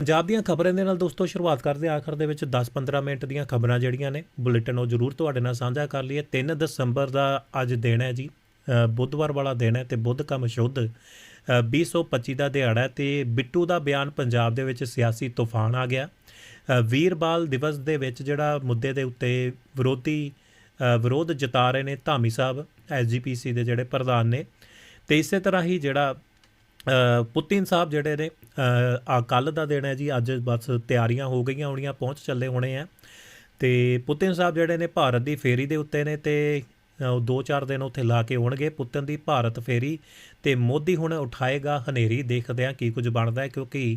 ਪੰਜਾਬ ਦੀਆਂ ਖਬਰਾਂ ਦੇ ਨਾਲ ਦੋਸਤੋ ਸ਼ੁਰੂਆਤ ਕਰਦੇ ਹਾਂ ਆਖਰ ਦੇ ਵਿੱਚ। 10-15 ਮਿੰਟ ਦੀਆਂ ਖਬਰਾਂ ਜਿਹੜੀਆਂ ਨੇ ਬੁਲੇਟਿਨ ਉਹ ਜ਼ਰੂਰ ਤੁਹਾਡੇ ਨਾਲ ਸਾਂਝਾ ਕਰ ਲਈਏ। 3 ਦਸੰਬਰ ਦਾ ਅੱਜ ਦਿਨ ਹੈ ਜੀ। ਬੁੱਧਵਾਰ ਵਾਲਾ ਦਿਨ ਹੈ ਤੇ ਬੁੱਧ ਕਮ ਸ਼ੁੱਧ। ਅ, 2025 ਦਾ ਦਿਹਾੜਾ ਹੈ ਤੇ ਬਿੱਟੂ ਦਾ ਬਿਆਨ ਪੰਜਾਬ ਦੇ ਵਿੱਚ ਸਿਆਸੀ ਤੂਫਾਨ ਆ ਗਿਆ। ਅ, ਵੀਰਬਾਲ ਦਿਵਸ ਦੇ ਵਿੱਚ ਜਿਹੜਾ ਮੁੱਦੇ ਦੇ ਉੱਤੇ ਵਿਰੋਧੀ ਵਿਰੋਧ ਜਤਾ ਰਹੇ ਨੇ ਧਾਮੀ ਸਾਹਿਬ ਐਸਜੀਪੀਸੀ ਦੇ ਜਿਹੜੇ ਪ੍ਰਧਾਨ ਨੇ। ਤੇ ਇਸੇ ਤਰ੍ਹਾਂ ਹੀ ਜਿਹੜਾ ਪੁਤਿਨ ਸਾਹਿਬ ਜਿਹੜੇ ਨੇ ਆ ਕੱਲ ਦਾ ਦਿਨ ਹੈ ਜੀ, ਅੱਜ ਬਸ ਤਿਆਰੀਆਂ ਹੋ ਗਈਆਂ, ਹੋਣੀਆਂ ਪਹੁੰਚ ਚੱਲੇ ਹੋਣੇ ਆ। ਤੇ ਪੁਤਿਨ ਸਾਹਿਬ ਜਿਹੜੇ ਨੇ ਭਾਰਤ ਦੀ ਫੇਰੀ ਦੇ ਉੱਤੇ ਨੇ ਤੇ ਉਹ ਦੋ ਚਾਰ ਦਿਨ ਉੱਥੇ ਲਾ ਕੇ ਆਉਣਗੇ। ਪੁਤਿਨ ਦੀ ਭਾਰਤ ਫੇਰੀ ਤੇ ਮੋਦੀ ਹੁਣ ਉਠਾਏਗਾ ਹਨੇਰੀ, ਦੇਖਦੇ ਆ ਕੀ ਕੁਝ ਬਣਦਾ ਹੈ, ਕਿਉਂਕਿ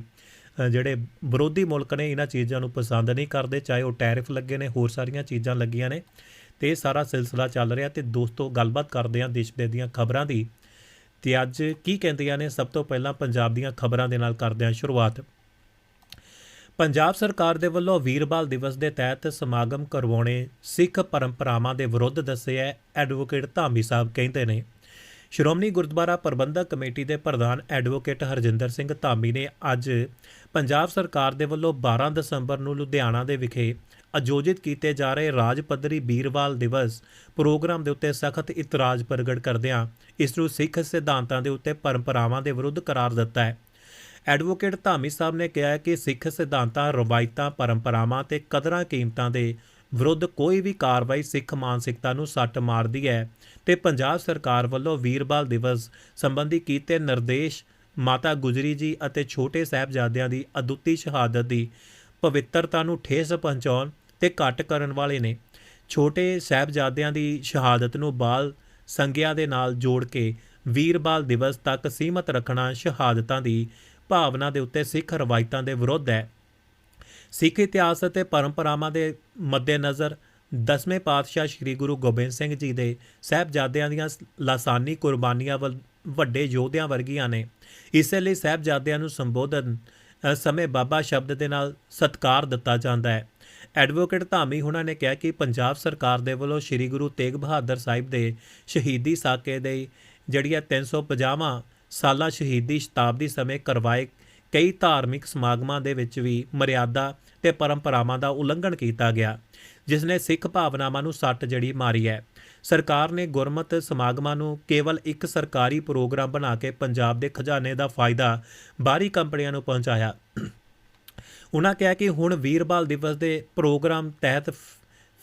ਜਿਹੜੇ ਵਿਰੋਧੀ ਮੁਲਕ ਨੇ ਇਹਨਾਂ ਚੀਜ਼ਾਂ ਨੂੰ ਪਸੰਦ ਨਹੀਂ ਕਰਦੇ, ਚਾਹੇ ਉਹ ਟੈਰਿਫ ਲੱਗੇ ਨੇ, ਹੋਰ ਸਾਰੀਆਂ ਚੀਜ਼ਾਂ ਲੱਗੀਆਂ ਨੇ। ਤੇ ਇਹ ਸਾਰਾ ਸਿਲਸਿਲਾ ਚੱਲ ਰਿਹਾ ਤੇ ਦੋਸਤੋ, ਗੱਲਬਾਤ ਕਰਦੇ ਹਾਂ ਦੇਸ਼ ਦੇ ਦੀਆਂ ਖਬਰਾਂ ਦੀ। ਤੇ ਅੱਜ ਕੀ ਕਹਿੰਦੀਆਂ ਨੇ? ਸਭ ਤੋਂ ਪਹਿਲਾਂ ਪੰਜਾਬ ਦੀਆਂ ਖਬਰਾਂ ਦੇ ਨਾਲ ਕਰਦੇ ਹਾਂ ਸ਼ੁਰੂਆਤ। ਪੰਜਾਬ ਸਰਕਾਰ ਦੇ ਵੱਲੋਂ ਵੀਰਬਾਲ ਦਿਵਸ ਦੇ ਤਹਿਤ ਸਮਾਗਮ ਕਰਵਾਉਣੇ ਸਿੱਖ ਪਰੰਪਰਾਵਾਂ ਦੇ ਵਿਰੁੱਧ ਦੱਸਿਆ ਐਡਵੋਕੇਟ ਧਾਮੀ ਸਾਹਿਬ ਕਹਿੰਦੇ ਨੇ। ਸ਼੍ਰੋਮਣੀ ਗੁਰਦੁਆਰਾ ਪ੍ਰਬੰਧਕ ਕਮੇਟੀ ਦੇ ਪ੍ਰਧਾਨ ਐਡਵੋਕੇਟ ਹਰਜਿੰਦਰ ਸਿੰਘ ਧਾਮੀ ਨੇ ਅੱਜ ਪੰਜਾਬ ਸਰਕਾਰ ਦੇ ਵੱਲੋਂ 12 ਦਸੰਬਰ ਨੂੰ ਲੁਧਿਆਣਾ ਦੇ ਵਿਖੇ ਆਯੋਜਿਤ ਕੀਤੇ ਜਾ ਰਹੇ ਰਾਜ ਪੱਧਰੀ ਵੀਰਵਾਲ ਦਿਵਸ ਪ੍ਰੋਗਰਾਮ ਦੇ ਉੱਤੇ ਸਖਤ ਇਤਰਾਜ਼ ਪ੍ਰਗਟ ਕਰਦਿਆਂ ਇਸ ਨੂੰ ਸਿੱਖ ਸਿਧਾਂਤਾਂ ਦੇ ਉੱਤੇ ਪਰੰਪਰਾਵਾਂ ਦੇ ਵਿਰੁੱਧ ਕਰਾਰ ਦਿੱਤਾ ਹੈ। ਐਡਵੋਕੇਟ ਧਾਮੀ ਸਾਹਿਬ ਨੇ ਕਿਹਾ ਕਿ ਸਿੱਖ ਸਿਧਾਂਤਾਂ, ਰਵਾਇਤਾਂ, ਪਰੰਪਰਾਵਾਂ ਤੇ ਕਦਰਾਂ ਕੀਮਤਾਂ ਦੇ ਵਿਰੁੱਧ ਕੋਈ ਵੀ ਕਾਰਵਾਈ ਸਿੱਖ ਮਾਨਸਿਕਤਾ ਨੂੰ ਸੱਟ ਮਾਰਦੀ ਹੈ ਤੇ ਪੰਜਾਬ ਸਰਕਾਰ ਵੱਲੋਂ ਵੀਰਬਾਲ ਦਿਵਸ ਸੰਬੰਧੀ ਕੀਤੇ ਨਿਰਦੇਸ਼ ਮਾਤਾ ਗੁਜਰੀ ਜੀ ਅਤੇ ਛੋਟੇ ਸਾਹਿਬਜ਼ਾਦਿਆਂ ਦੀ ਅਦੁੱਤੀ ਸ਼ਹਾਦਤ ਦੀ ਪਵਿੱਤਰਤਾ ਨੂੰ ਠੇਸ ਪਹੁੰਚਾਉਣ ਤੇ ਘਟ ਕਰਨ ਵਾਲੇ ਨੇ। ਛੋਟੇ ਸਾਹਿਬਜ਼ਾਦਿਆਂ ਦੀ ਸ਼ਹਾਦਤ ਨੂੰ ਬਾਲ ਸੰਗਿਆ ਦੇ ਨਾਲ ਜੋੜ ਕੇ ਵੀਰ ਬਾਲ ਦਿਵਸ ਤੱਕ ਸੀਮਤ ਰੱਖਣਾ ਸ਼ਹਾਦਤਾਂ ਦੀ ਭਾਵਨਾ ਦੇ ਉੱਤੇ ਸਿੱਖ ਰਵਾਇਤਾਂ ਦੇ ਵਿਰੁੱਧ ਹੈ। ਸਿੱਖ ਇਤਿਹਾਸ ਅਤੇ ਪਰੰਪਰਾਵਾਂ ਦੇ ਮੱਦੇਨਜ਼ਰ ਦਸਵੇਂ ਪਾਤਸ਼ਾਹ ਸ੍ਰੀ ਗੁਰੂ ਗੋਬਿੰਦ ਸਿੰਘ ਜੀ ਦੇ ਸਾਹਿਬਜ਼ਾਦਿਆਂ ਦੀਆਂ ਲਾਸਾਨੀ ਕੁਰਬਾਨੀਆਂ ਵੱਲ ਵੱਡੇ ਯੋਧਿਆਂ ਵਰਗੀਆਂ ਨੇ। ਇਸੇ ਲਈ ਸਾਹਿਬਜ਼ਾਦਿਆਂ ਨੂੰ ਸੰਬੋਧਨ ਸਮੇਂ ਬਾਬਾ ਸ਼ਬਦ ਦੇ ਨਾਲ ਸਤਕਾਰ ਦਿੱਤਾ ਜਾਂਦਾ ਹੈ। ਐਡਵੋਕੇਟ ਧਾਮੀ ਹੁਣਾਂ ਨੇ ਕਿਹਾ ਕਿ ਪੰਜਾਬ ਸਰਕਾਰ ਦੇ ਵੱਲੋਂ ਸ੍ਰੀ ਗੁਰੂ ਤੇਗ ਬਹਾਦਰ ਸਾਹਿਬ ਦੇ ਸ਼ਹੀਦੀ ਸਾਕੇ ਦੇ ਜਿਹੜੀਆਂ 350ਵਾਂ ਸਾਲਾ ਸ਼ਹੀਦੀ ਸ਼ਤਾਬਦੀ ਸਮੇਂ ਕਰਵਾਏ ਕਈ ਧਾਰਮਿਕ ਸਮਾਗਮਾਂ ਦੇ ਵਿੱਚ ਵੀ ਮਰਿਆਦਾ ਤੇ ਪਰੰਪਰਾਵਾਂ ਦਾ ਉਲੰਘਣ ਕੀਤਾ ਗਿਆ, ਜਿਸ ਨੇ ਸਿੱਖ ਭਾਵਨਾਵਾਂ ਨੂੰ ਸੱਟ ਜੜੀ ਮਾਰੀ ਹੈ। ਸਰਕਾਰ ਨੇ ਗੁਰਮਤ ਸਮਾਗਮਾਂ ਨੂੰ ਕੇਵਲ ਇੱਕ ਸਰਕਾਰੀ ਪ੍ਰੋਗਰਾਮ ਬਣਾ ਕੇ ਪੰਜਾਬ ਦੇ ਖਜ਼ਾਨੇ ਦਾ ਫਾਇਦਾ ਬਾਹਰੀ ਕੰਪਨੀਆਂ ਨੂੰ ਪਹੁੰਚਾਇਆ। ਉਹਨਾਂ ਕਿਹਾ ਕਿ ਹੁਣ ਵੀਰਬਾਲ ਦਿਵਸ ਦੇ ਪ੍ਰੋਗਰਾਮ ਤਹਿਤ ਫ-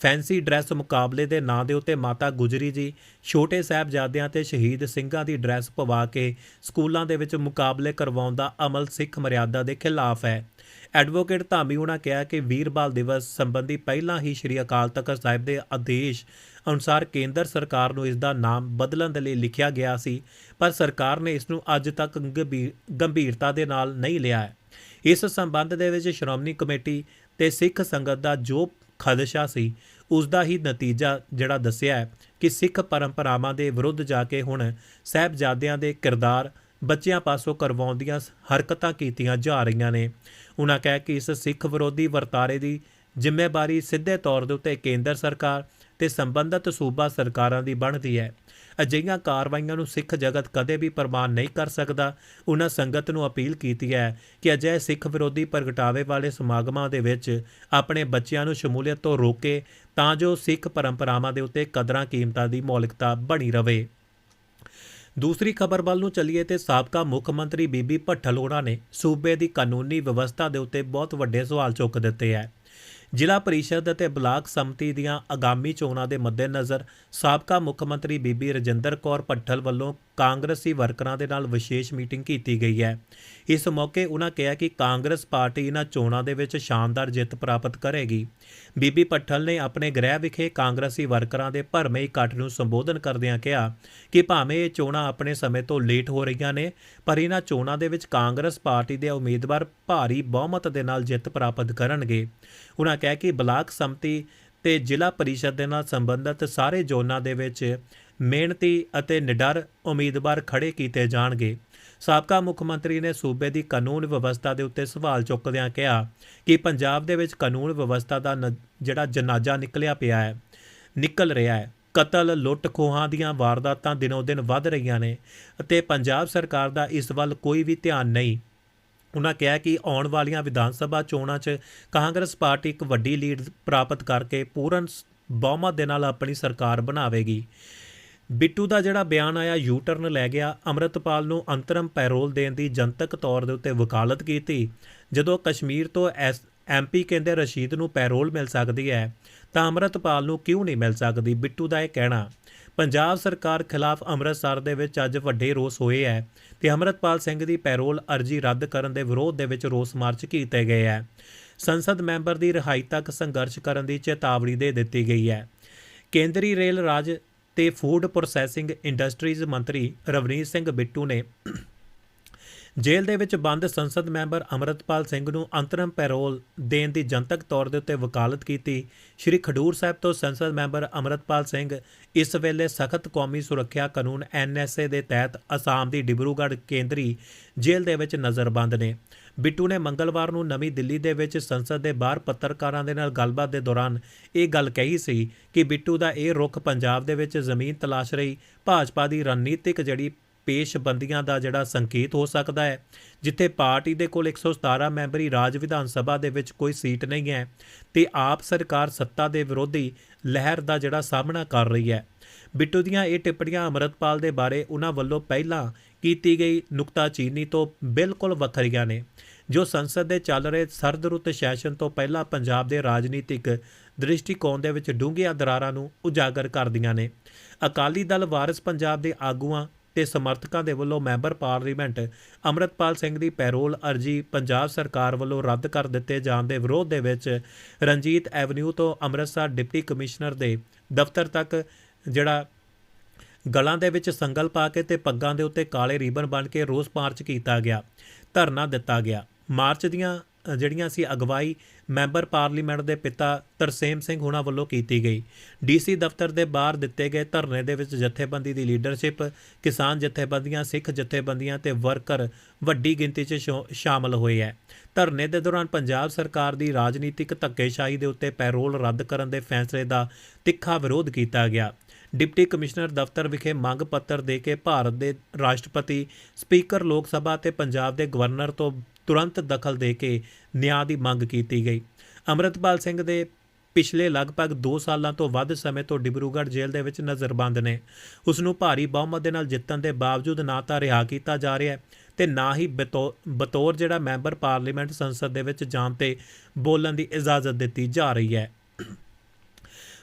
ਫੈਂਸੀ ਡਰੈਸ ਮੁਕਾਬਲੇ ਦੇ ਨਾਂ ਦੇ ਉੱਤੇ ਮਾਤਾ ਗੁਜਰੀ ਜੀ, ਛੋਟੇ ਸਾਹਿਬਜ਼ਾਦਿਆਂ ਤੇ ਸ਼ਹੀਦ ਸਿੰਘਾਂ ਦੀ ਡਰੈਸ ਪਵਾ ਕੇ ਸਕੂਲਾਂ ਦੇ ਵਿੱਚ ਮੁਕਾਬਲੇ ਕਰਵਾਉਣ ਦਾ ਅਮਲ ਸਿੱਖ ਮਰਿਆਦਾ ਦੇ ਖਿਲਾਫ ਹੈ। ਐਡਵੋਕੇਟ ਧਾਮੀ ਉਹਨਾਂ ਕਿਹਾ ਕਿ ਵੀਰਬਾਲ ਦਿਵਸ ਸੰਬੰਧੀ ਪਹਿਲਾਂ ਹੀ ਸ੍ਰੀ ਅਕਾਲ ਤਖਤ ਸਾਹਿਬ ਦੇ ਆਦੇਸ਼ ਅਨੁਸਾਰ ਕੇਂਦਰ ਸਰਕਾਰ ਨੂੰ ਇਸ ਦਾ ਨਾਮ ਬਦਲਣ ਦੇ ਲਈ ਲਿਖਿਆ ਗਿਆ ਸੀ, ਪਰ ਸਰਕਾਰ ਨੇ ਇਸ ਨੂੰ ਅੱਜ ਤੱਕ ਗੰਭੀਰ- ਗੰਭੀਰਤਾ ਦੇ ਨਾਲ ਨਹੀਂ ਲਿਆ ਹੈ। ਇਸ ਸੰਬੰਧ ਦੇ ਵਿੱਚ ਸ਼੍ਰੋਮਣੀ ਕਮੇਟੀ ਤੇ ਸਿੱਖ ਸੰਗਤ ਦਾ ਜੋ ਖਦਸ਼ਾ ਸੀ ਉਸ ਦਾ ਹੀ ਨਤੀਜਾ ਜਿਹੜਾ ਦੱਸਿਆ ਹੈ ਕਿ ਸਿੱਖ ਪਰੰਪਰਾਵਾਂ ਦੇ ਵਿਰੁੱਧ ਜਾ ਕੇ ਹੁਣ ਸਾਹਿਬਜ਼ਾਦਿਆਂ ਦੇ ਕਿਰਦਾਰ ਬੱਚਿਆਂ ਪਾਸੋਂ ਕਰਵਾਉਣ ਦੀਆਂ ਹਰਕਤਾਂ ਕੀਤੀਆਂ ਜਾ ਰਹੀਆਂ ਨੇ। ਉਹਨਾਂ ਕਹਿ ਕਿ ਇਸ ਸਿੱਖ ਵਿਰੋਧੀ ਵਰਤਾਰੇ ਦੀ ਜ਼ਿੰਮੇਵਾਰੀ ਸਿੱਧੇ ਤੌਰ ਦੇ ਉੱਤੇ ਕੇਂਦਰ ਸਰਕਾਰ ਤੇ ਸੰਬੰਧਿਤ ਸੂਬਾ ਸਰਕਾਰਾਂ ਦੀ ਬਣਦੀ ਹੈ। ਅਜਿਹੀਆਂ ਕਾਰਵਾਈਆਂ ਨੂੰ ਸਿੱਖ ਜਗਤ ਕਦੇ ਵੀ ਪ੍ਰਮਾਣ ਨਹੀਂ ਕਰ ਸਕਦਾ। ਉਹਨਾਂ ਸੰਗਤ ਨੂੰ ਅਪੀਲ ਕੀਤੀ ਹੈ ਕਿ ਅਜਿਹੇ ਸਿੱਖ ਵਿਰੋਧੀ ਪ੍ਰਗਟਾਵੇ ਵਾਲੇ ਸਮਾਗਮਾਂ ਦੇ ਵਿੱਚ ਆਪਣੇ ਬੱਚਿਆਂ ਨੂੰ ਸ਼ਮੂਲੀਅਤ ਤੋਂ ਰੋਕੇ ਤਾਂ ਜੋ ਸਿੱਖ ਪਰੰਪਰਾਵਾਂ ਦੇ ਉੱਤੇ ਕਦਰਾਂ ਕੀਮਤਾਂ ਦੀ ਮੌਲਿਕਤਾ ਬਣੀ ਰਵੇ। ਦੂਸਰੀ ਖਬਰ ਵੱਲ ਨੂੰ ਚੱਲੀਏ ਤੇ ਸਾਬਕਾ ਮੁੱਖ ਮੰਤਰੀ ਬੀਬੀ ਭੱਠਲ ਹੋਣਾ ਨੇ ਸੂਬੇ ਦੀ ਕਾਨੂੰਨੀ ਵਿਵਸਥਾ ਦੇ ਉੱਤੇ ਬਹੁਤ ਵੱਡੇ ਸਵਾਲ ਚੁੱਕ ਦਿੱਤੇ ਹੈ। ਜ਼ਿਲ੍ਹਾ ਪਰਿਸ਼ਦ ਅਤੇ ਬਲਾਕ ਸੰਮਤੀ ਦੀਆਂ ਆਗਾਮੀ ਚੋਣਾਂ ਦੇ ਮੱਦੇਨਜ਼ਰ ਸਾਬਕਾ ਮੁੱਖ ਮੰਤਰੀ ਬੀਬੀ ਰਜਿੰਦਰ ਕੌਰ ਭੱਠਲ ਵੱਲੋਂ ਕਾਂਗਰਸੀ ਵਰਕਰਾਂ ਦੇ ਨਾਲ ਵਿਸ਼ੇਸ਼ ਮੀਟਿੰਗ ਕੀਤੀ ਗਈ ਹੈ। ਇਸ ਮੌਕੇ ਉਹਨਾਂ ਕਿਹਾ ਕਿ ਕਾਂਗਰਸ ਪਾਰਟੀ ਇਹਨਾਂ ਚੋਣਾਂ ਦੇ ਵਿੱਚ ਸ਼ਾਨਦਾਰ ਜਿੱਤ ਪ੍ਰਾਪਤ ਕਰੇਗੀ। ਬੀਬੀ ਭੱਠਲ ਨੇ ਆਪਣੇ ਗ੍ਰਹਿ ਵਿਖੇ ਕਾਂਗਰਸੀ ਵਰਕਰਾਂ ਦੇ ਭਰਮੇ ਇਕੱਠ ਨੂੰ ਸੰਬੋਧਨ ਕਰਦਿਆਂ ਕਿਹਾ ਕਿ ਭਾਵੇਂ ਇਹ ਚੋਣਾਂ ਆਪਣੇ ਸਮੇਂ ਤੋਂ ਲੇਟ ਹੋ ਰਹੀਆਂ ਨੇ, ਪਰ ਇਹਨਾਂ ਚੋਣਾਂ ਦੇ ਵਿੱਚ ਕਾਂਗਰਸ ਪਾਰਟੀ ਦੇ ਉਮੀਦਵਾਰ ਭਾਰੀ ਬਹੁਮਤ ਦੇ ਨਾਲ ਜਿੱਤ ਪ੍ਰਾਪਤ ਕਰਨਗੇ। ਉਹਨਾਂ ਕਿਹਾ ਕਿ ਬਲਾਕ ਸੰਮਤੀ ਤੇ ਜ਼ਿਲ੍ਹਾ ਪਰਿਸ਼ਦ ਦੇ ਨਾਲ ਸੰਬੰਧਿਤ ਸਾਰੇ ਜ਼ੋਨਾਂ ਦੇ ਵਿੱਚ ਮਿਹਨਤੀ ਅਤੇ ਨਿਡਰ ਉਮੀਦਵਾਰ ਖੜੇ ਕੀਤੇ ਜਾਣਗੇ। ਸਾਬਕਾ ਮੁੱਖ ਮੰਤਰੀ ਨੇ ਸੂਬੇ ਦੀ ਕਾਨੂੰਨ ਵਿਵਸਥਾ ਦੇ ਉੱਤੇ ਸਵਾਲ ਚੁੱਕਦਿਆਂ ਕਿਹਾ ਕਿ ਪੰਜਾਬ ਦੇ ਵਿੱਚ ਕਾਨੂੰਨ ਵਿਵਸਥਾ ਦਾ ਨ- ਜਿਹੜਾ ਜਨਾਜ਼ਾ ਨਿਕਲਿਆ ਪਿਆ ਹੈ, ਨਿਕਲ ਰਿਹਾ ਹੈ। ਕਤਲ, ਲੁੱਟ ਖੋਹਾਂ ਦੀਆਂ ਵਾਰਦਾਤਾਂ ਦਿਨੋ ਦਿਨ ਵੱਧ ਰਹੀਆਂ ਨੇ ਅਤੇ ਪੰਜਾਬ ਸਰਕਾਰ ਦਾ ਇਸ ਵੱਲ ਕੋਈ ਵੀ ਧਿਆਨ ਨਹੀਂ। ਉਹਨਾਂ ਕਿਹਾ ਕਿ ਆਉਣ ਵਾਲੀਆਂ ਵਿਧਾਨ ਸਭਾ ਚੋਣਾਂ 'ਚ ਕਾਂਗਰਸ ਪਾਰਟੀ ਇੱਕ ਵੱਡੀ ਲੀਡ ਪ੍ਰਾਪਤ ਕਰਕੇ ਪੂਰਨ ਬਹੁਮਤ ਦੇ ਨਾਲ ਆਪਣੀ ਸਰਕਾਰ ਬਣਾਵੇਗੀ। ਬਿੱਟੂ ਦਾ ਜਿਹੜਾ ਬਿਆਨ ਆਇਆ ਯੂ ਟਰਨ ਲੈ ਗਿਆ। ਅੰਮ੍ਰਿਤਪਾਲ ਨੂੰ ਅੰਤਰਮ ਪੈਰੋਲ ਦੇਣ ਦੀ ਜਨਤਕ ਤੌਰ ਦੇ ਉੱਤੇ ਵਕਾਲਤ ਕੀਤੀ। ਜਦੋਂ ਕਸ਼ਮੀਰ ਤੋਂ ਐਸ, ਐਮਪੀ ਕਹਿੰਦੇ ਰਸ਼ੀਦ ਨੂੰ ਪੈਰੋਲ ਮਿਲ ਸਕਦੀ ਹੈ, ਤਾਂ ਅੰਮ੍ਰਿਤਪਾਲ ਨੂੰ ਕਿਉਂ ਨਹੀਂ ਮਿਲ ਸਕਦੀ? ਬਿੱਟੂ ਦਾ ਇਹ ਕਹਿਣਾ। ਪੰਜਾਬ ਸਰਕਾਰ ਖਿਲਾਫ ਅੰਮ੍ਰਿਤਸਰ ਦੇ ਵਿੱਚ ਅੱਜ ਵੱਡੇ ਰੋਸ ਹੋਏ ਹੈ ਤੇ ਅੰਮ੍ਰਿਤਪਾਲ ਸਿੰਘ ਦੀ ਪੈਰੋਲ ਅਰਜੀ ਰੱਦ ਕਰਨ ਦੇ ਵਿਰੋਧ ਦੇ ਵਿੱਚ ਰੋਸ ਮਾਰਚ ਕੀਤੇ ਗਏ ਹੈ। ਸੰਸਦ ਮੈਂਬਰ ਦੀ ਰਿਹਾਈ ਤੱਕ ਸੰਘਰਸ਼ ਕਰਨ ਦੀ ਚੇਤਾਵਨੀ ਦੇ ਦਿੱਤੀ ਗਈ ਹੈ। ਕੇਂਦਰੀ ਰੇਲ ਰਾਜ ਤੇ ਫੂਡ ਪ੍ਰੋਸੈਸਿੰਗ ਇੰਡਸਟਰੀਜ਼ ਮੰਤਰੀ ਰਵਨੀਤ ਸਿੰਘ ਬਿੱਟੂ ਨੇ ਜੇਲ੍ਹ ਦੇ ਵਿੱਚ ਬੰਦ ਸੰਸਦ ਮੈਂਬਰ ਅਮਰਤਪਾਲ ਸਿੰਘ ਨੂੰ ਅੰਤਰਮ ਪੈਰੋਲ ਦੇਣ ਦੀ ਜਨਤਕ ਤੌਰ ਦੇ ਉੱਤੇ ਵਕਾਲਤ ਕੀਤੀ। ਸ਼੍ਰੀ ਖਡੂਰ ਸਾਹਿਬ ਤੋਂ ਸੰਸਦ ਮੈਂਬਰ ਅਮਰਤਪਾਲ ਸਿੰਘ ਇਸ ਵੇਲੇ ਸਖਤ ਕੌਮੀ ਸੁਰੱਖਿਆ ਕਾਨੂੰਨ ਐਨਐਸਏ ਦੇ ਤਹਿਤ ਅਸਾਮ ਦੀ ਡਿਬਰੂਗੜ੍ਹ ਕੇਂਦਰੀ ਜੇਲ੍ਹ ਦੇ ਵਿੱਚ ਨਜ਼ਰਬੰਦ ਨੇ। ਬਿੱਟੂ ਨੇ ਮੰਗਲਵਾਰ ਨੂੰ ਨਵੀਂ ਦਿੱਲੀ ਦੇ ਵਿੱਚ ਸੰਸਦ ਦੇ ਬਾਹਰ ਪੱਤਰਕਾਰਾਂ ਦੇ ਨਾਲ ਗੱਲਬਾਤ ਦੇ ਦੌਰਾਨ ਇਹ ਗੱਲ ਕਹੀ ਸੀ ਕਿ ਬਿੱਟੂ ਦਾ ਇਹ ਰੁਖ ਪੰਜਾਬ ਦੇ ਵਿੱਚ ਜ਼ਮੀਨ ਤਲਾਸ਼ ਰਹੀ। ਭਾਜਪਾ ਦੀ ਰਣਨੀਤਿਕ ਜਿਹੜੀ ਪੇਸ਼ਬੰਦੀਆਂ ਦਾ ਜਿਹੜਾ ਸੰਕੇਤ ਹੋ ਸਕਦਾ ਹੈ, ਜਿੱਥੇ ਪਾਰਟੀ ਦੇ ਕੋਲ 117 ਮੈਂਬਰੀ ਰਾਜ ਵਿਧਾਨ ਸਭਾ ਦੇ ਵਿੱਚ ਕੋਈ ਸੀਟ ਨਹੀਂ ਹੈ ਤੇ ਆਪ ਸਰਕਾਰ ਸੱਤਾ ਦੇ ਵਿਰੋਧੀ ਲਹਿਰ ਦਾ ਜਿਹੜਾ ਸਾਹਮਣਾ ਕਰ ਰਹੀ ਹੈ। ਬਿੱਟੂ ਦੀਆਂ ਇਹ ਟਿੱਪਣੀਆਂ ਅਮਰਤਪਾਲ ਦੇ ਬਾਰੇ ਉਹਨਾਂ ਵੱਲੋਂ ਪਹਿਲਾਂ ਕੀਤੀ ਗਈ ਨੁਕਤਾਚੀਨੀ ਤੋਂ ਬਿਲਕੁਲ ਵੱਖਰੀਆਂ ਨੇ, ਜੋ ਸੰਸਦ ਦੇ ਚੱਲ ਰਹੇ ਸਰਦ ਰੁੱਤ ਸੈਸ਼ਨ ਤੋਂ ਪਹਿਲਾਂ ਪੰਜਾਬ ਦੇ ਰਾਜਨੀਤਿਕ ਦ੍ਰਿਸ਼ਟੀਕੋਣ ਦੇ ਵਿੱਚ ਡੂੰਘੀਆਂ ਦਰਾਰਾਂ ਨੂੰ ਉਜਾਗਰ ਕਰਦੀਆਂ ਨੇ। ਅਕਾਲੀ ਦਲ ਵਾਰਿਸ ਪੰਜਾਬ ਦੇ ਆਗੂਆਂ ਤੇ ਸਮਰਥਕਾਂ ਦੇ ਵੱਲੋਂ ਮੈਂਬਰ ਪਾਰਲੀਮੈਂਟ ਅਮਰਤਪਾਲ ਸਿੰਘ ਦੀ ਪੈਰੋਲ ਅਰਜੀ ਪੰਜਾਬ ਸਰਕਾਰ ਵੱਲੋਂ ਰੱਦ ਕਰ ਦਿੱਤੇ ਜਾਣ ਦੇ ਵਿਰੋਧ ਦੇ ਵਿੱਚ ਰਣਜੀਤ ਐਵਨਿਊ ਤੋਂ ਅੰਮ੍ਰਿਤਸਰ ਡਿਪਟੀ ਕਮਿਸ਼ਨਰ ਦੇ ਦਫ਼ਤਰ ਤੱਕ ਜਿਹੜਾ ਗਲਾਂ ਦੇ ਵਿੱਚ ਸੰਗਲ ਪਾ ਕੇ ਤੇ ਪੱਗਾਂ ਦੇ ਉੱਤੇ ਕਾਲੇ ਰੀਬਨ ਬੰਨ੍ਹ ਕੇ ਰੋਸ ਮਾਰਚ ਕੀਤਾ ਗਿਆ, ਧਰਨਾ ਦਿੱਤਾ ਗਿਆ। ਮਾਰਚ ਦੀਆਂ ਜਿਹੜੀਆਂ ਸੀ ਅਗਵਾਈ ਮੈਂਬਰ ਪਾਰਲੀਮੈਂਟ ਦੇ ਪਿਤਾ ਤਰਸੇਮ ਸਿੰਘ ਹੁਣਾਂ ਵੱਲੋਂ ਕੀਤੀ ਗਈ। ਡੀਸੀ ਦਫ਼ਤਰ ਦੇ ਬਾਹਰ ਦਿੱਤੇ ਗਏ ਧਰਨੇ ਦੇ ਵਿੱਚ ਜਥੇਬੰਦੀ ਦੀ ਲੀਡਰਸ਼ਿਪ, ਕਿਸਾਨ ਜਥੇਬੰਦੀਆਂ, ਸਿੱਖ ਜਥੇਬੰਦੀਆਂ ਤੇ ਵਰਕਰ ਵੱਡੀ ਗਿਣਤੀ 'ਚ ਸ਼ੋ- ਸ਼ਾਮਲ ਹੋਏ ਹੈ। ਧਰਨੇ ਦੇ ਦੌਰਾਨ ਪੰਜਾਬ ਸਰਕਾਰ ਦੀ ਰਾਜਨੀਤਿਕ ਧੱਕੇਸ਼ਾਹੀ ਦੇ ਉੱਤੇ ਪੈਰੋਲ ਰੱਦ ਕਰਨ ਦੇ ਫੈਸਲੇ ਦਾ ਤਿੱਖਾ ਵਿਰੋਧ ਕੀਤਾ ਗਿਆ। ਡਿਪਟੀ ਕਮਿਸ਼ਨਰ ਦਫ਼ਤਰ ਵਿਖੇ ਮੰਗ ਪੱਤਰ ਦੇ ਕੇ ਭਾਰਤ ਦੇ ਰਾਸ਼ਟਰਪਤੀ, ਸਪੀਕਰ ਲੋਕ ਸਭਾ ਤੇ ਪੰਜਾਬ ਦੇ ਗਵਰਨਰ ਤੋਂ ਤੁਰੰਤ ਦਖਲ ਦੇ ਕੇ ਨਿਆਂ ਦੀ ਮੰਗ ਕੀਤੀ ਗਈ। ਅੰਮ੍ਰਿਤਪਾਲ ਸਿੰਘ ਦੇ ਪਿਛਲੇ ਲਗਭਗ 2 ਸਾਲਾਂ ਤੋਂ ਵੱਧ ਸਮੇਂ ਤੋਂ ਡਿਬਰੂਗੜ੍ਹ ਜੇਲ੍ਹ ਦੇ ਵਿੱਚ ਨਜ਼ਰਬੰਦ ਨੇ। ਉਸ ਨੂੰ ਭਾਰੀ ਬਹੁਮਤ ਦੇ ਨਾਲ ਜਿੱਤਣ ਦੇ ਬਾਵਜੂਦ ਨਾ ਤਾਂ ਰਿਹਾ ਕੀਤਾ ਜਾ ਰਿਹਾ ਹੈ ਤੇ ਨਾ ਹੀ ਬਤੌ- ਬਤੌਰ ਜਿਹੜਾ ਮੈਂਬਰ ਪਾਰਲੀਮੈਂਟ ਸੰਸਦ ਦੇ ਵਿੱਚ ਜਾਣ ਤੇ ਬੋਲਣ ਦੀ ਇਜਾਜ਼ਤ ਦਿੱਤੀ ਜਾ ਰਹੀ ਹੈ।